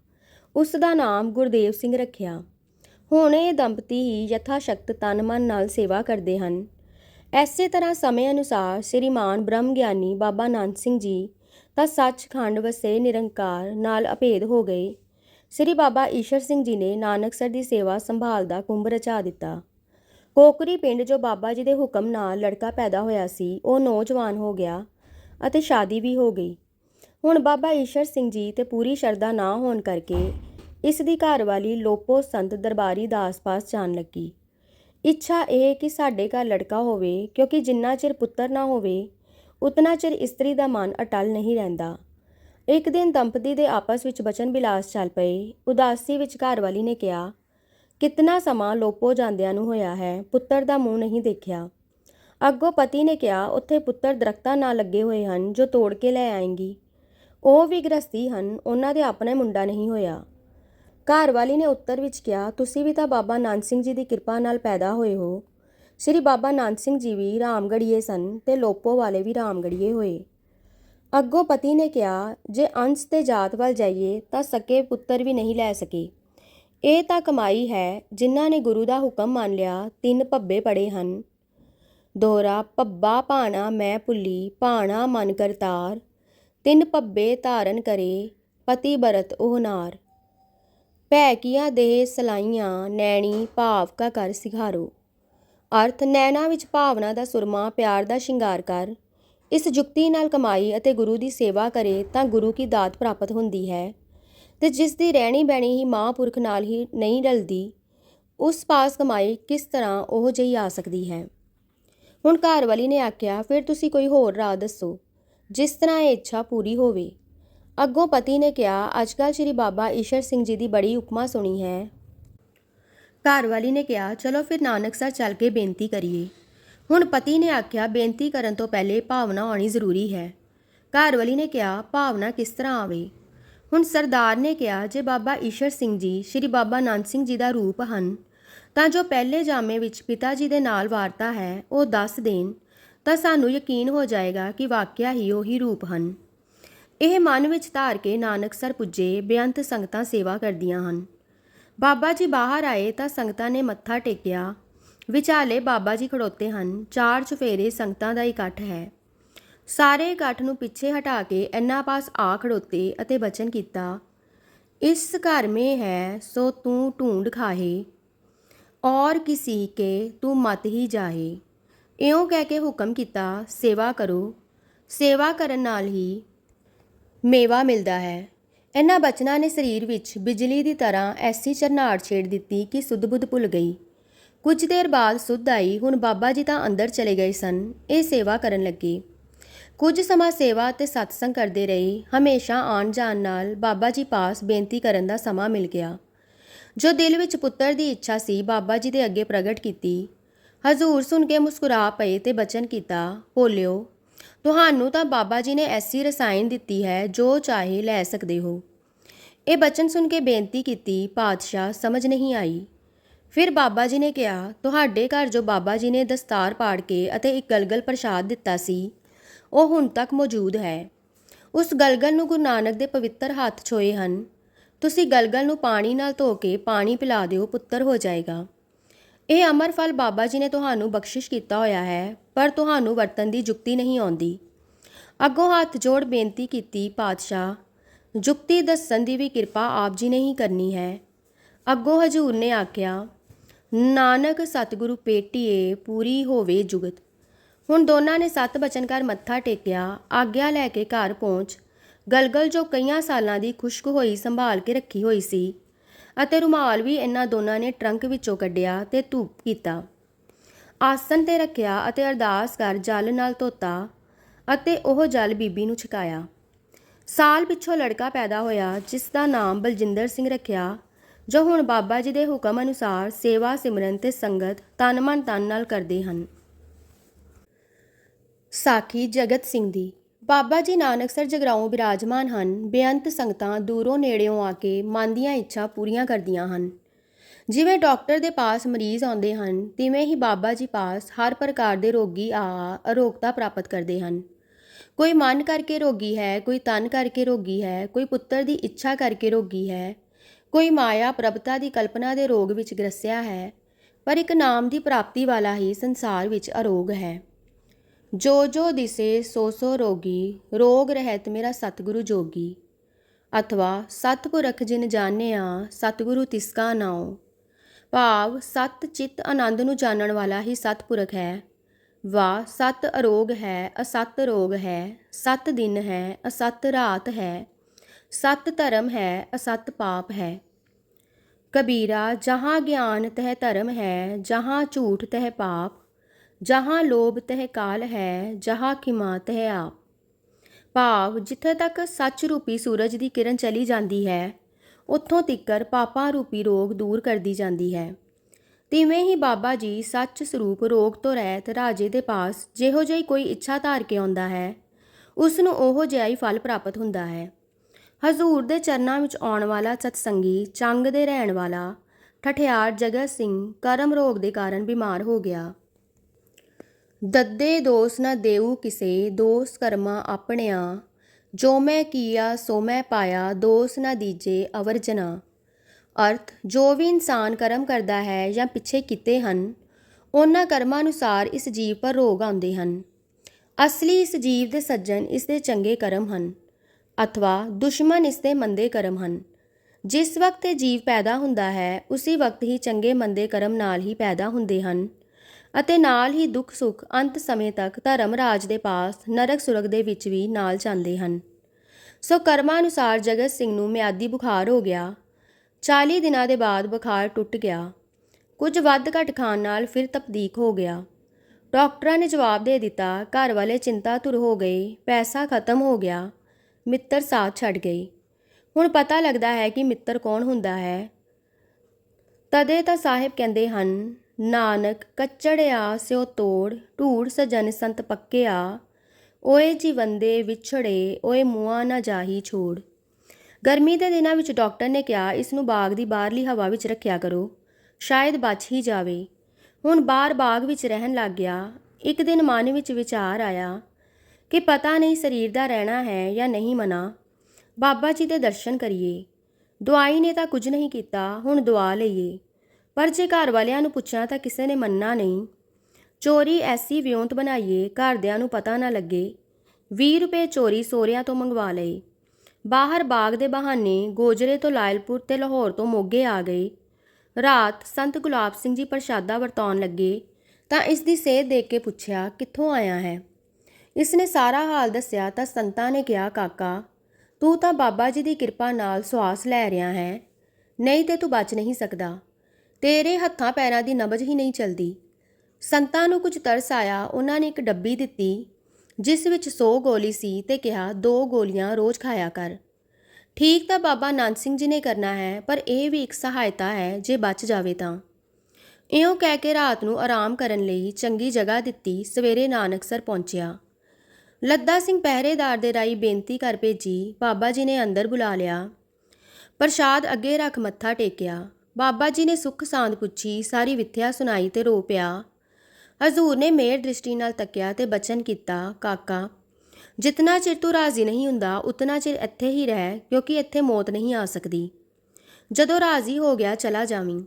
ਉਸ ਦਾ ਨਾਮ ਗੁਰਦੇਵ ਸਿੰਘ ਰੱਖਿਆ। ਹੁਣ ਇਹ ਦੰਪਤੀ ਹੀ ਯਥਾ ਸ਼ਕਤ ਤਨ ਮਨ ਨਾਲ ਸੇਵਾ ਕਰਦੇ ਹਨ। ਐਸੇ ਤਰ੍ਹਾਂ ਸਮੇਂ ਅਨੁਸਾਰ ਸ੍ਰੀਮਾਨ ਬ੍ਰਹਮ ਗਿਆਨੀ ਬਾਬਾ ਨਾਨਕ ਸਿੰਘ ਜੀ ਤਾਂ ਸੱਚਖੰਡ ਵਸੇ ਨਿਰੰਕਾਰ ਨਾਲ ਅਭੇਦ ਹੋ ਗਏ। ਸ੍ਰੀ ਬਾਬਾ ਈਸ਼ਰ ਸਿੰਘ ਜੀ ਨੇ ਨਾਨਕਸਰ ਦੀ ਸੇਵਾ ਸੰਭਾਲ ਦਾ ਕੁੰਭ ਰਚਾ ਦਿੱਤਾ। ਕੋਕਰੀ ਪਿੰਡ ਜੋ ਬਾਬਾ ਜੀ ਦੇ ਹੁਕਮ ਨਾਲ ਲੜਕਾ ਪੈਦਾ ਹੋਇਆ ਸੀ, ਉਹ ਨੌਜਵਾਨ ਹੋ ਗਿਆ ਅਤੇ ਸ਼ਾਦੀ ਵੀ ਹੋ ਗਈ। ਹੁਣ ਬਾਬਾ ਈਸ਼ਰ ਸਿੰਘ ਜੀ ਤੇ ਪੂਰੀ ਸ਼ਰਧਾ ਨਾ ਹੋਣ ਕਰਕੇ ਇਸ ਦੀ ਘਰਵਾਲੀ ਲੋਪੋ ਸੰਤ ਦਰਬਾਰੀ ਦਾਸ ਪਾਸ ਜਾਣ ਲੱਗੀ। ਇੱਛਾ ਇਹ ਕਿ ਸਾਡੇ ਘਰ ਲੜਕਾ ਹੋਵੇ, ਕਿਉਂਕਿ ਜਿੰਨਾ ਚਿਰ ਪੁੱਤਰ ਨਾ ਹੋਵੇ, ਉਤਨਾ ਚਿਰ ਇਸਤਰੀ ਦਾ ਮਨ ਅਟਲ ਨਹੀਂ ਰਹਿੰਦਾ। ਇੱਕ ਦਿਨ ਦੰਪਤੀ ਦੇ ਆਪਸ ਵਿੱਚ ਬਚਨ ਬਿਲਾਸ ਚੱਲ ਪਏ। ਉਦਾਸੀ ਵਿੱਚ ਘਰਵਾਲੀ ਨੇ ਕਿਹਾ, ਕਿਤਨਾ ਸਮਾਂ ਲੋਪੋ ਜਾਂਦਿਆਂ ਨੂੰ ਹੋਇਆ ਹੈ, ਪੁੱਤਰ ਦਾ ਮੂੰਹ ਨਹੀਂ ਦੇਖਿਆ। ਅੱਗੋਂ ਪਤੀ ਨੇ ਕਿਹਾ, ਉੱਥੇ ਪੁੱਤਰ ਦਰਖਤਾਂ ਨਾਲ ਲੱਗੇ ਹੋਏ ਹਨ, ਜੋ ਤੋੜ ਕੇ ਲੈ ਆਏਂਗੀ। ਉਹ ਵੀ ਗ੍ਰਸਤੀ ਹਨ, ਉਹਨਾਂ ਦੇ ਆਪਣੇ ਮੁੰਡਾ ਨਹੀਂ ਹੋਇਆ। ਘਰਵਾਲੀ ਨੇ ਉੱਤਰ ਵਿੱਚ ਕਿਹਾ, ਤੁਸੀਂ ਵੀ ਤਾਂ ਬਾਬਾ ਨਾਨਕ ਸਿੰਘ ਜੀ ਦੀ ਕਿਰਪਾ ਨਾਲ ਪੈਦਾ ਹੋਏ ਹੋ। ਸ੍ਰੀ ਬਾਬਾ ਨਾਨਕ ਸਿੰਘ ਜੀ ਵੀ ਰਾਮਗੜੀਏ ਸਨ ਤੇ ਲੋਪੋ ਵਾਲੇ ਵੀ ਰਾਮਗੜੀਏ ਹੋਏ। ਅੱਗੋਂ ਪਤੀ ਨੇ ਕਿਹਾ, ਜੇ ਅੰਸ਼ ਤੇ ਜਾਤ ਵੱਲ ਜਾਈਏ ਤਾਂ ਸਕੇ ਪੁੱਤਰ ਵੀ ਨਹੀਂ ਲੈ ਸਕੇ। ਇਹ ਤਾਂ ਕਮਾਈ ਹੈ, ਜਿਨ੍ਹਾਂ ਨੇ ਗੁਰੂ ਦਾ ਹੁਕਮ ਮੰਨ ਲਿਆ, ਤਿੰਨ ਭੱਬੇ ਪੜੇ ਹਨ। ਦੋਹਰਾ ਪੱਬਾ ਭਾਣਾ ਮੈਂ ਭੁੱਲੀ, ਭਾਣਾ ਮਨ ਕਰਤਾਰ। ਤਿੰਨ ਭੱਬੇ ਧਾਰਨ ਕਰੇ, ਪਤੀ ਬਰਤ ਉਹ ਨਾਰ। ਭੈ ਕੀਆ ਦੇਹ ਸਲਾਈਆਂ ਨੈਣੀ ਭਾਵ ਕਾ ਕਰ ਸਿਖਾਰੋ ਅਰਥ, ਨੈਣਾ ਵਿੱਚ ਭਾਵਨਾ ਦਾ ਸੁਰਮਾ, ਪਿਆਰ ਦਾ ਸ਼ਿੰਗਾਰ ਕਰ। ਇਸ ਜੁਗਤੀ ਨਾਲ ਕਮਾਈ ਅਤੇ ਗੁਰੂ ਦੀ ਸੇਵਾ ਕਰੇ ਤਾਂ ਗੁਰੂ ਕੀ ਦਾਤ ਪ੍ਰਾਪਤ ਹੁੰਦੀ ਹੈ। ਤੇ ਜਿਸ ਦੀ ਰਹਿਣੀ ਬਹਿਣੀ ਹੀ ਮਹਾਂਪੁਰਖ ਨਾਲ ਹੀ ਨਹੀਂ ਰਲਦੀ, ਉਸ ਪਾਸ ਕਮਾਈ ਕਿਸ ਤਰ੍ਹਾਂ ਉਹ ਜਿਹੀ ਆ ਸਕਦੀ ਹੈ? ਹੁਣ ਘਰ ਵਾਲੀ ਨੇ ਆਖਿਆ, ਫਿਰ ਤੁਸੀਂ ਕੋਈ ਹੋਰ ਰਾਹ ਦੱਸੋ, ਜਿਸ ਤਰ੍ਹਾਂ ਇਹ ਇੱਛਾ ਪੂਰੀ ਹੋਵੇ। ਅੱਗੋਂ ਪਤੀ ਨੇ ਕਿਹਾ ਅੱਜਕੱਲ ਸ੍ਰੀ ਬਾਬਾ ਈਸ਼ਰ ਸਿੰਘ ਜੀ ਦੀ ਬੜੀ ਉਪਮਾ ਸੁਣੀ ਹੈ। ਘਰ ਵਾਲੀ ਨੇ ਕਿਹਾ, ਚਲੋ ਫਿਰ ਨਾਨਕਸਰ ਚੱਲ ਕੇ ਬੇਨਤੀ ਕਰੀਏ। ਹੁਣ ਪਤੀ ਨੇ ਆਖਿਆ, ਬੇਨਤੀ ਕਰਨ ਤੋਂ ਪਹਿਲੇ ਭਾਵਨਾ ਆਉਣੀ ਜ਼ਰੂਰੀ ਹੈ। ਘਰ ਵਾਲੀ ਨੇ ਕਿਹਾ, ਭਾਵਨਾ ਕਿਸ ਤਰ੍ਹਾਂ ਆਵੇ? ਹੁਣ ਸਰਦਾਰ ਨੇ ਕਿਹਾ, ਜੇ ਬਾਬਾ ਈਸ਼ਰ ਸਿੰਘ ਜੀ, ਸ੍ਰੀ ਬਾਬਾ ਆਨੰਦ ਸਿੰਘ ਜੀ ਦਾ ਰੂਪ ਹਨ, ਤਾਂ ਜੋ ਪਹਿਲੇ ਜਾਮੇ ਵਿੱਚ ਪਿਤਾ ਜੀ ਦੇ ਨਾਲ ਵਾਰਤਾ ਹੈ, ਉਹ ਦੱਸ ਦੇਣ, ਤਾਂ ਸਾਨੂੰ ਯਕੀਨ ਹੋ ਜਾਏਗਾ ਕਿ ਵਾਕਿਆ ਹੀ ਉਹੀ ਰੂਪ ਹਨ। ਇਹ ਮਨ ਵਿੱਚ ਧਾਰ ਕੇ ਨਾਨਕਸਰ ਪੁੱਜੇ, ਬੇਅੰਤ ਸੰਗਤਾਂ ਸੇਵਾ ਕਰਦੀਆਂ ਹਨ। ਬਾਬਾ ਜੀ ਬਾਹਰ ਆਏ ਤਾਂ ਸੰਗਤਾਂ ਨੇ ਮੱਥਾ ਟੇਕਿਆ। ਵਿਚਾਲੇ ਬਾਬਾ ਜੀ ਖੜੋਤੇ ਹਨ। ਚਾਰ ਚੁਫੇਰੇ ਸੰਗਤਾਂ ਦਾ ਇਕੱਠ ਹੈ। ਸਾਰੇ ਇਕੱਠ ਨੂੰ ਪਿੱਛੇ ਹਟਾ ਕੇ ਇੰਨਾ ਪਾਸ ਆ ਖੜੋਤੇ ਅਤੇ ਬਚਨ ਕੀਤਾ। ਇਸ ਘਰ ਮੇ ਹੈ, ਸੋ ਤੂੰ ਢੂੰਡ ਖਾਹੇ। ਔਰ ਕਿਸੀ ਕੇ ਤੂੰ ਮਤ ਹੀ ਜਾਹੇ। ਇਉਂ ਕਹਿ ਕੇ ਹੁਕਮ ਕੀਤਾ, ਸੇਵਾ ਕਰੋ। ਸੇਵਾ ਕਰਨ ਨਾਲ ਹੀ ਮੇਵਾ ਮਿਲਦਾ ਹੈ। ਇਹਨਾਂ ਬਚਨਾਂ ਨੇ ਸਰੀਰ ਵਿੱਚ ਬਿਜਲੀ ਦੀ ਤਰ੍ਹਾਂ ਐਸੀ ਝਰਨਾੜ ਛੇੜ ਦਿੱਤੀ ਕਿ ਸੁੱਧ-ਬੁੱਧ ਭੁੱਲ ਗਈ। ਕੁਝ ਦੇਰ ਬਾਅਦ ਸੁੱਧ ਆਈ, ਹੁਣ ਬਾਬਾ ਜੀ ਤਾਂ ਅੰਦਰ ਚਲੇ ਗਏ ਸਨ। ਇਹ ਸੇਵਾ ਕਰਨ ਲੱਗੇ। ਕੁਝ ਸਮਾਂ ਸੇਵਾ ਤੇ ਸਤਸੰਗ ਕਰਦੇ ਰਹੇ। ਹਮੇਸ਼ਾ ਆਉਣ ਜਾਣ ਨਾਲ ਬਾਬਾ ਜੀ ਪਾਸ ਬੇਨਤੀ ਕਰਨ ਦਾ ਸਮਾਂ ਮਿਲ ਗਿਆ। ਜੋ ਦਿਲ ਵਿੱਚ ਪੁੱਤਰ ਦੀ ਇੱਛਾ ਸੀ, ਬਾਬਾ ਜੀ ਦੇ ਅੱਗੇ ਪ੍ਰਗਟ ਕੀਤੀ। ਹਜ਼ੂਰ ਸੁਣ ਕੇ ਮੁਸਕਰਾ ਪਏ ਤੇ ਬਚਨ ਕੀਤਾ ਭੋਲਿਓ ਤੁਹਾਨੂੰ ਤਾਂ ਬਾਬਾ ਜੀ ਨੇ ਐਸੀ ਰਸਾਇਣ ਦਿੱਤੀ ਹੈ ਜੋ ਚਾਹੇ ਲੈ ਸਕਦੇ ਹੋ। ਇਹ ਬਚਨ ਸੁਣ ਕੇ ਬੇਨਤੀ ਕੀਤੀ, ਪਾਤਸ਼ਾਹ, ਸਮਝ ਨਹੀਂ ਆਈ। ਫਿਰ ਬਾਬਾ ਜੀ ਨੇ ਕਿਹਾ, ਤੁਹਾਡੇ ਘਰ ਜੋ ਬਾਬਾ ਜੀ ਨੇ ਦਸਤਾਰ ਪਾੜ ਕੇ ਅਤੇ ਇੱਕ ਗਲਗਲ ਪ੍ਰਸ਼ਾਦ ਦਿੱਤਾ ਸੀ, ਉਹ ਹੁਣ ਤੱਕ ਮੌਜੂਦ ਹੈ। ਉਸ ਗਲਗਲ ਨੂੰ ਗੁਰੂ ਨਾਨਕ ਦੇ ਪਵਿੱਤਰ ਹੱਥ ਛੋਏ ਹਨ। ਤੁਸੀਂ ਗਲਗਲ ਨੂੰ ਪਾਣੀ ਨਾਲ ਧੋ ਕੇ ਪਾਣੀ ਪਿਲਾ ਦਿਓ, ਪੁੱਤਰ ਹੋ ਜਾਏਗਾ। ਇਹ ਅਮਰ ਫਲ ਬਾਬਾ ਜੀ ਨੇ ਤੁਹਾਨੂੰ ਬਖਸ਼ਿਸ਼ ਕੀਤਾ ਹੋਇਆ ਹੈ, ਪਰ ਤੁਹਾਨੂੰ ਵਰਤਨ ਦੀ ਜੁਗਤੀ ਨਹੀਂ ਆਉਂਦੀ। ਅੱਗੋਂ ਹੱਥ ਜੋੜ ਬੇਨਤੀ ਕੀਤੀ, ਪਾਤਸ਼ਾਹ, ਜੁਗਤੀ ਦੱਸਣ ਦੀ ਵੀ ਕਿਰਪਾ ਆਪ ਜੀ ਨੇ ਹੀ ਕਰਨੀ ਹੈ। ਅੱਗੋਂ ਹਜੂਰ ਨੇ ਆਖਿਆ, ਨਾਨਕ ਸਤਿਗੁਰੂ ਪੇਟੀਏ, ਪੂਰੀ ਹੋਵੇ ਜੁਗਤ। ਹੁਣ ਦੋਨਾਂ ਨੇ ਸੱਤ ਬਚਨ ਕਰ ਮੱਥਾ ਟੇਕਿਆ, ਆਗਿਆ ਲੈ ਕੇ ਘਰ ਪਹੁੰਚ। ਗਲਗਲ ਜੋ ਕਈਆਂ ਸਾਲਾਂ ਦੀ ਖੁਸ਼ਕ ਹੋਈ, ਸੰਭਾਲ ਕੇ ਰੱਖੀ ਹੋਈ ਸੀ ਅਤੇ ਰੁਮਾਲ ਵੀ ਇਹਨਾਂ ਦੋਨਾਂ ਨੇ ਟਰੰਕ ਵਿੱਚੋਂ ਕੱਢਿਆ ਤੇ ਧੂਪ ਕੀਤਾ। ਆਸਨ ਤੇ ਰੱਖਿਆ ਅਤੇ ਅਰਦਾਸ ਕਰ ਜਲ ਨਾਲ ਧੋਤਾ ਅਤੇ ਉਹ ਜਲ ਬੀਬੀ ਨੂੰ ਛਕਾਇਆ। ਸਾਲ ਪਿੱਛੋਂ ਲੜਕਾ ਪੈਦਾ ਹੋਇਆ, ਜਿਸ ਦਾ ਨਾਮ ਬਲਜਿੰਦਰ ਸਿੰਘ ਰੱਖਿਆ, ਜੋ ਹੁਣ ਬਾਬਾ ਜੀ ਦੇ ਹੁਕਮ ਅਨੁਸਾਰ ਸੇਵਾ ਸਿਮਰਨ ਤੇ ਸੰਗਤ ਤਨ ਮਨ ਤਨ ਨਾਲ ਕਰਦੇ ਹਨ। ਸਾਖੀ ਜਗਤ ਸਿੰਘ ਦੀ ਬਾਬਾ ਜੀ ਨਾਨਕ ਸਰ ਜਗਰਾਉਂ ਬਿਰਾਜਮਾਨ ਹਨ। ਬੇਅੰਤ ਸੰਗਤਾਂ ਦੂਰੋਂ ਨੇੜਿਓਂ ਆ ਕੇ ਮਨ ਦੀਆਂ ਇੱਛਾ ਪੂਰੀਆਂ ਕਰਦੀਆਂ ਹਨ। ਜਿਵੇਂ ਡਾਕਟਰ ਦੇ ਪਾਸ ਮਰੀਜ਼ ਆਉਂਦੇ ਹਨ, ਤਿਵੇਂ ਹੀ ਬਾਬਾ ਜੀ ਪਾਸ ਹਰ ਪ੍ਰਕਾਰ ਦੇ ਰੋਗੀ ਆ ਅਰੋਗਤਾ ਪ੍ਰਾਪਤ ਕਰਦੇ ਹਨ। ਕੋਈ ਮਨ ਕਰਕੇ ਰੋਗੀ ਹੈ, ਕੋਈ ਤਨ ਕਰਕੇ ਰੋਗੀ ਹੈ, ਕੋਈ ਪੁੱਤਰ ਦੀ ਇੱਛਾ ਕਰਕੇ ਰੋਗੀ ਹੈ, ਕੋਈ ਮਾਇਆ ਪ੍ਰਭਤਾ ਦੀ ਕਲਪਨਾ ਦੇ ਰੋਗ ਵਿੱਚ ਗ੍ਰਸਿਆ ਹੈ, ਪਰ ਇੱਕ ਨਾਮ ਦੀ ਪ੍ਰਾਪਤੀ ਵਾਲਾ ਹੀ ਸੰਸਾਰ ਵਿੱਚ ਅਰੋਗ ਹੈ। ਜੋ ਜੋ ਦਿਸੇ ਸੋ ਸੋ ਰੋਗੀ, ਰੋਗ ਰਹਿਤ ਮੇਰਾ ਸਤਿਗੁਰੂ ਜੋਗੀ। ਅਥਵਾ ਸਤਪੁਰਖ ਜਿਨ ਜਾਣਿਆ, ਸਤਿਗੁਰੂ ਤਿਸਕਾ ਨਾਉ। ਭਾਵ ਸਤ ਚਿਤ ਆਨੰਦ ਨੂੰ ਜਾਣਨ ਵਾਲਾ ਹੀ ਸਤਪੁਰਖ ਹੈ। ਵਾ ਸਤ ਅਰੋਗ ਹੈ, ਅਸਤ ਰੋਗ ਹੈ। ਸਤ ਦਿਨ ਹੈ, ਅਸਤ ਰਾਤ ਹੈ। ਸਤ ਧਰਮ ਹੈ, ਅਸਤ ਪਾਪ ਹੈ। ਕਬੀਰਾ, ਜਹਾਂ ਗਿਆਨ ਤਹ ਧਰਮ ਹੈ, ਜਹਾਂ ਝੂਠ ਤਹ ਪਾਪ ਜਹਾਂ ਲੋਭ ਤਹ ਕਾਲ ਹੈ, ਜਹਾਂ ਖਿਮਾ ਤਹ ਆਪ। ਭਾਵ ਜਿੱਥੇ ਤੱਕ ਸੱਚ ਰੂਪੀ ਸੂਰਜ ਦੀ ਕਿਰਨ ਚਲੀ ਜਾਂਦੀ ਹੈ, ਉੱਥੋਂ ਤਿੱਕਰ ਪਾਪਾਂ ਰੂਪੀ ਰੋਗ ਦੂਰ ਕਰਦੀ ਜਾਂਦੀ ਹੈ। ਤਿਵੇਂ ਹੀ ਬਾਬਾ ਜੀ ਸੱਚ ਸਰੂਪ ਰੋਗ ਤੋਂ ਰਹਿਤ ਰਾਜੇ ਦੇ ਪਾਸ ਜਿਹੋ ਜਿਹੀ ਕੋਈ ਇੱਛਾ ਧਾਰ ਕੇ ਆਉਂਦਾ ਹੈ ਉਸ ਨੂੰ ਉਹੋ ਜਿਹਾ ਹੀ ਫਲ ਪ੍ਰਾਪਤ ਹੁੰਦਾ ਹੈ। ਹਜ਼ੂਰ ਦੇ ਚਰਨਾਂ ਵਿੱਚ ਆਉਣ ਵਾਲਾ ਸਤਸੰਗੀ, ਚੰਗ ਦੇ ਰਹਿਣ ਵਾਲਾ, ਠਠਿਆਰ ਜਗਤ ਸਿੰਘ ਕਰਮ ਰੋਗ ਦੇ ਕਾਰਨ ਬਿਮਾਰ ਹੋ ਗਿਆ। ਦੱਦੇ ਦੋਸ ਨ ਦੇਉ ਕਿਸੇ, ਦੋਸ ਕਰਮਾ ਆਪਣਿਆ। ਜੋ ਮੈਂ ਕੀਆ, ਸੋ ਮੈਂ ਪਾਇਆ, ਦੋਸ ਨ ਦੀਜੇ ਅਵਰਜਨਾ ਅਰਥ, ਜੋ ਵੀ ਇਨਸਾਨ ਕਰਮ ਕਰਦਾ ਹੈ ਜਾਂ ਪਿੱਛੇ ਕੀਤੇ ਹਨ, ਉਹਨਾਂ ਕਰਮਾਂ ਅਨੁਸਾਰ ਇਸ ਜੀਵ ਪਰ ਰੋਗ ਆਉਂਦੇ ਹਨ। ਅਸਲੀ ਇਸ ਜੀਵ ਦੇ ਸੱਜਣ ਇਸ ਦੇ ਚੰਗੇ ਕਰਮ ਹਨ, ਅਥਵਾ ਦੁਸ਼ਮਣ ਇਸ ਦੇ ਮੰਦੇ ਕਰਮ ਹਨ। ਜਿਸ ਵਕਤ ਇਹ ਜੀਵ ਪੈਦਾ ਹੁੰਦਾ ਹੈ, ਉਸੇ ਵਕਤ ਹੀ ਚੰਗੇ ਮੰਦੇ ਕਰਮ ਨਾਲ ਹੀ ਪੈਦਾ ਹੁੰਦੇ ਹਨ। ਅਤੇ ਨਾਲ ਹੀ ਦੁੱਖ ਸੁੱਖ ਅੰਤ ਸਮੇਂ ਤੱਕ ਧਰਮ ਰਾਜ ਦੇ ਪਾਸ, ਨਰਕ ਸੁਰਗ ਦੇ ਵਿੱਚ ਵੀ ਨਾਲ ਜਾਂਦੇ ਹਨ। ਸੋ ਕਰਮਾਂ ਅਨੁਸਾਰ ਜਗਤ ਸਿੰਘ ਨੂੰ ਮਿਆਦੀ ਬੁਖਾਰ ਹੋ ਗਿਆ। 40 ਦਿਨਾਂ ਦੇ ਬਾਅਦ ਬੁਖਾਰ ਟੁੱਟ ਗਿਆ। ਕੁਝ ਵੱਧ ਘਟ ਖਾਣ ਨਾਲ ਫਿਰ ਤਪਦੀਕ ਹੋ ਗਿਆ। ਡਾਕਟਰਾਂ ਨੇ ਜਵਾਬ ਦੇ ਦਿੱਤਾ, ਘਰ ਵਾਲੇ ਚਿੰਤਾ ਧੁਰ ਹੋ ਗਏ, ਪੈਸਾ ਖਤਮ ਹੋ ਗਿਆ, ਮਿੱਤਰ ਸਾਥ ਛੱਡ ਗਏ। ਹੁਣ ਪਤਾ ਲੱਗਦਾ ਹੈ ਕਿ ਮਿੱਤਰ ਕੌਣ ਹੁੰਦਾ ਹੈ। ਤਦੇ ਤਾਂ ਸਾਹਿਬ ਕਹਿੰਦੇ ਹਨ ਨਾਨਕ ਕੱਚੜਿਆ ਸਿਓ ਤੋੜ, ਢੂੜ ਸਜਨ ਸੰਤ ਪੱਕਿਆ। ਓਏ ਜੀਵੰਦੇ ਵਿਛੜੇ, ਓਏ ਮੂਆ ਨਾ ਜਾਹੀ ਛੋੜ। ਗਰਮੀ ਦੇ ਦਿਨਾਂ ਵਿੱਚ ਡਾਕਟਰ ਨੇ ਕਿਹਾ, ਇਸ ਨੂੰ ਬਾਗ ਦੀ ਬਾਹਰਲੀ ਹਵਾ ਵਿੱਚ ਰੱਖਿਆ ਕਰੋ, ਸ਼ਾਇਦ ਬਚ ਹੀ ਜਾਵੇ। ਹੁਣ ਬਾਹਰ ਬਾਗ ਵਿੱਚ ਰਹਿਣ ਲੱਗ ਗਿਆ। ਇੱਕ ਦਿਨ ਮਨ ਵਿੱਚ ਵਿਚਾਰ ਆਇਆ ਕਿ ਪਤਾ ਨਹੀਂ ਸਰੀਰ ਦਾ ਰਹਿਣਾ ਹੈ ਜਾਂ ਨਹੀਂ ਮਨਾ। ਬਾਬਾ ਜੀ ਦੇ ਦਰਸ਼ਨ ਕਰੀਏ। ਦਵਾਈ ਨੇ ਤਾਂ ਕੁਝ ਨਹੀਂ ਕੀਤਾ, ਹੁਣ ਦਵਾ ਲਈਏ। ਪਰ ਜੇ ਘਰ ਵਾਲਿਆਂ ਨੂੰ ਪੁੱਛਿਆ ਤਾਂ ਕਿਸੇ ਨੇ ਮੰਨਣਾ ਨਹੀਂ। ਚੋਰੀ ਐਸੀ ਵਿਉਂਤ ਬਣਾਈਏ, ਘਰਦਿਆਂ ਨੂੰ ਪਤਾ ਨਾ ਲੱਗੇ। 20 ਰੁਪਏ ਚੋਰੀ ਸੋਹਰਿਆਂ ਤੋਂ ਮੰਗਵਾ ਲਏ। ਬਾਹਰ ਬਾਗ ਦੇ ਬਹਾਨੇ ਗੋਜਰੇ ਤੋਂ ਲਾਇਲਪੁਰ ਤੇ ਲਾਹੌਰ ਤੋਂ ਮੋਗੇ ਆ ਗਏ। ਰਾਤ ਸੰਤ ਗੁਲਾਬ ਸਿੰਘ ਜੀ ਪ੍ਰਸ਼ਾਦਾ ਵਰਤਾਉਣ ਲੱਗੇ ਤਾਂ ਇਸ ਦੀ ਸੇਧ ਦੇਖ ਕੇ ਪੁੱਛਿਆ, ਕਿੱਥੋਂ ਆਇਆ ਹੈ? ਇਸ ਨੇ ਸਾਰਾ ਹਾਲ ਦੱਸਿਆ ਤਾਂ ਸੰਤਾਂ ਨੇ ਕਿਹਾ, ਕਾਕਾ, ਤੂੰ ਤਾਂ ਬਾਬਾ ਜੀ ਦੀ ਕਿਰਪਾ ਨਾਲ ਸਵਾਸ ਲੈ ਰਿਹਾ ਹੈ। ਨਹੀਂ ਤੇ ਤੂੰ ਬਚ ਨਹੀਂ ਸਕਦਾ। ਤੇਰੇ ਹੱਥਾਂ ਪੈਰਾਂ ਦੀ ਨਬਜ ਹੀ ਨਹੀਂ ਚਲਦੀ। ਸੰਤਾਂ ਨੂੰ ਕੁਝ ਤਰਸ ਆਇਆ, ਉਹਨਾਂ ਨੇ ਇੱਕ ਡੱਬੀ ਦਿੱਤੀ, ਜਿਸ ਵਿੱਚ 100 ਗੋਲੀ ਸੀ ਤੇ ਕਿਹਾ, ਦੋ ਗੋਲੀਆਂ ਰੋਜ਼ ਖਾਇਆ ਕਰ। ਠੀਕ ਤਾਂ ਬਾਬਾ ਆਨੰਦ ਸਿੰਘ ਜੀ ਨੇ ਕਰਨਾ ਹੈ, ਪਰ ਇਹ ਵੀ ਇੱਕ ਸਹਾਇਤਾ ਹੈ ਜੇ ਬਚ ਜਾਵੇ ਤਾਂ। ਇਉਂ ਕਹਿ ਕੇ ਰਾਤ ਨੂੰ ਆਰਾਮ ਕਰਨ ਲਈ ਚੰਗੀ ਜਗ੍ਹਾ ਦਿੱਤੀ, ਸਵੇਰੇ ਨਾਨਕਸਰ ਪਹੁੰਚਿਆ। ਲੱਦਾ ਸਿੰਘ ਪਹਿਰੇਦਾਰ ਦੇ ਰਾਈ ਬੇਨਤੀ ਕਰ ਭੇਜੀ, ਬਾਬਾ ਜੀ ਨੇ ਅੰਦਰ ਬੁਲਾ ਲਿਆ। ਪ੍ਰਸ਼ਾਦ ਅੱਗੇ ਰੱਖ ਮੱਥਾ ਟੇਕਿਆ। ਬਾਬਾ ਜੀ ਨੇ ਸੁੱਖ ਸਾਂਦ ਪੁੱਛੀ, ਸਾਰੀ ਵਿਥਿਆ ਸੁਣਾਈ ਤੇ ਰੋ ਪਿਆ। ਹਜ਼ੂਰ ਨੇ ਮੇਰ ਦ੍ਰਿਸ਼ਟੀ ਨਾਲ ਤੱਕਿਆ ਤੇ ਬਚਨ ਕੀਤਾ, ਕਾਕਾ, ਜਿਤਨਾ ਚਿਰ ਤੂੰ ਰਾਜ਼ੀ ਨਹੀਂ ਹੁੰਦਾ, ਉਤਨਾ ਚਿਰ ਇੱਥੇ ਹੀ ਰਹਿ, ਕਿਉਂਕਿ ਇੱਥੇ ਮੌਤ ਨਹੀਂ ਆ ਸਕਦੀ। ਜਦੋਂ ਰਾਜ਼ੀ ਹੋ ਗਿਆ, ਚਲਾ ਜਾਵੀਂ।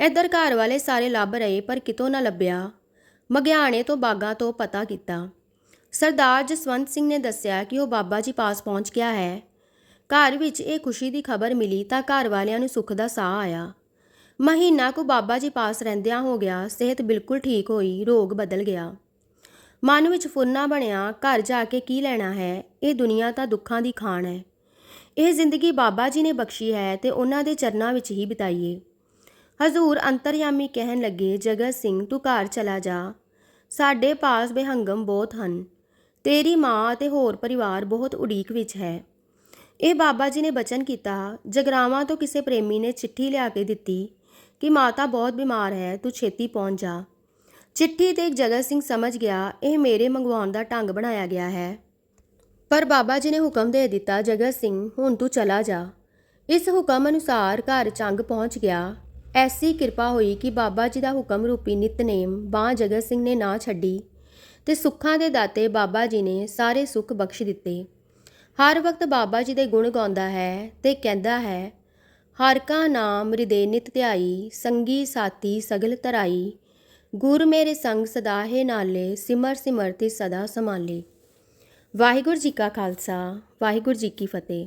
ਇੱਧਰ ਘਰ ਵਾਲੇ ਸਾਰੇ ਲੱਭ ਰਹੇ, ਪਰ ਕਿਤੋਂ ਨਾ ਲੱਭਿਆ। ਮਗਿਆਣੇ ਤੋਂ ਬਾਗਾ ਤੋਂ ਪਤਾ ਕੀਤਾ। ਸਰਦਾਰ ਜਸਵੰਤ ਸਿੰਘ ਨੇ ਦੱਸਿਆ ਕਿ ਉਹ ਬਾਬਾ ਜੀ ਪਾਸ ਪਹੁੰਚ ਗਿਆ ਹੈ। ਘਰ ਵਿੱਚ ਇਹ ਖੁਸ਼ੀ ਦੀ ਖਬਰ ਮਿਲੀ ਤਾਂ ਘਰ ਵਾਲਿਆਂ ਨੂੰ ਸੁੱਖ ਦਾ ਸਾਹ ਆਇਆ। ਮਹੀਨਾ ਕੁ ਬਾਬਾ ਜੀ ਪਾਸ ਰਹਿੰਦਿਆਂ ਹੋ ਗਿਆ, ਸਿਹਤ ਬਿਲਕੁਲ ਠੀਕ ਹੋਈ, ਰੋਗ ਬਦਲ ਗਿਆ। ਮਨ ਵਿੱਚ ਫੁਰਨਾ ਬਣਿਆ, ਘਰ ਜਾ ਕੇ ਕੀ ਲੈਣਾ ਹੈ? ਇਹ ਦੁਨੀਆ ਤਾਂ ਦੁੱਖਾਂ ਦੀ ਖਾਣ ਹੈ। ਇਹ ਜ਼ਿੰਦਗੀ ਬਾਬਾ ਜੀ ਨੇ ਬਖਸ਼ੀ ਹੈ ਤੇ ਉਹਨਾਂ ਦੇ ਚਰਨਾਂ ਵਿੱਚ ਹੀ ਬਿਤਾਈਏ। ਹਜ਼ੂਰ ਅੰਤਰਯਾਮੀ ਕਹਿਣ ਲੱਗੇ, ਜਗਤ ਸਿੰਘ, ਤੂੰ ਘਰ ਚਲਾ ਜਾ। ਸਾਡੇ ਪਾਸ ਬੇਹੰਗਮ ਬਹੁਤ ਹਨ। ਤੇਰੀ ਮਾਂ ਅਤੇ ਹੋਰ ਪਰਿਵਾਰ ਬਹੁਤ ਉਡੀਕ ਵਿੱਚ ਹੈ। ਇਹ ਬਾਬਾ ਜੀ ਨੇ ਬਚਨ ਕੀਤਾ, ਜਗਰਾਵਾਂ ਤੋਂ ਕਿਸੇ ਪ੍ਰੇਮੀ ਨੇ ਚਿੱਠੀ ਲਿਆ ਕੇ ਦਿੱਤੀ ਕਿ ਮਾਤਾ ਬਹੁਤ ਬਿਮਾਰ ਹੈ, ਤੂੰ ਛੇਤੀ ਪਹੁੰਚ ਜਾ। ਚਿੱਠੀ ਤੇ ਜਗਤ ਸਿੰਘ ਸਮਝ ਗਿਆ, ਇਹ ਮੇਰੇ ਮੰਗਵਾਉਣ ਦਾ ਢੰਗ ਬਣਾਇਆ ਗਿਆ ਹੈ। ਪਰ ਬਾਬਾ ਜੀ ਨੇ ਹੁਕਮ ਦੇ ਦਿੱਤਾ, ਜਗਤ ਸਿੰਘ, ਹੁਣ ਤੂੰ ਚਲਾ ਜਾ। ਇਸ ਹੁਕਮ ਅਨੁਸਾਰ ਘਰ ਚੰਗ ਪਹੁੰਚ ਗਿਆ। ਐਸੀ ਕਿਰਪਾ ਹੋਈ ਕਿ ਬਾਬਾ ਜੀ ਦਾ ਹੁਕਮ ਰੂਪੀ ਨਿਤਨੇਮ ਬਾਹ ਜਗਤ ਸਿੰਘ ਨੇ ਨਾ ਛੱਡੀ ਤੇ ਸੁੱਖਾਂ ਦੇ ਦਾਤੇ ਬਾਬਾ ਜੀ ਨੇ ਸਾਰੇ ਸੁੱਖ ਬਖਸ਼ ਦਿੱਤੇ। ਹਰ ਵਕਤ ਬਾਬਾ ਜੀ ਦੇ ਗੁਣ ਗਾਉਂਦਾ ਹੈ ਤੇ ਕਹਿੰਦਾ ਹੈ, ਹਰ ਕਾ ਨਾਮ ਹਿਰਦੇ ਨਿਤ ਧਿਆਈ, ਸੰਗੀ ਸਾਥੀ ਸਗਲ ਤਰਾਈ ਗੁਰ ਮੇਰੇ ਸੰਗ ਸਦਾ ਹੈ ਨਾਲੇ, ਸਿਮਰ ਸਿਮਰਤੀ ਸਦਾ ਸਮਾਲੇ ਵਾਹਿਗੁਰੂ ਜੀ ਕਾ ਖਾਲਸਾ, ਵਾਹਿਗੁਰੂ ਜੀ ਕੀ ਫਤਿਹ।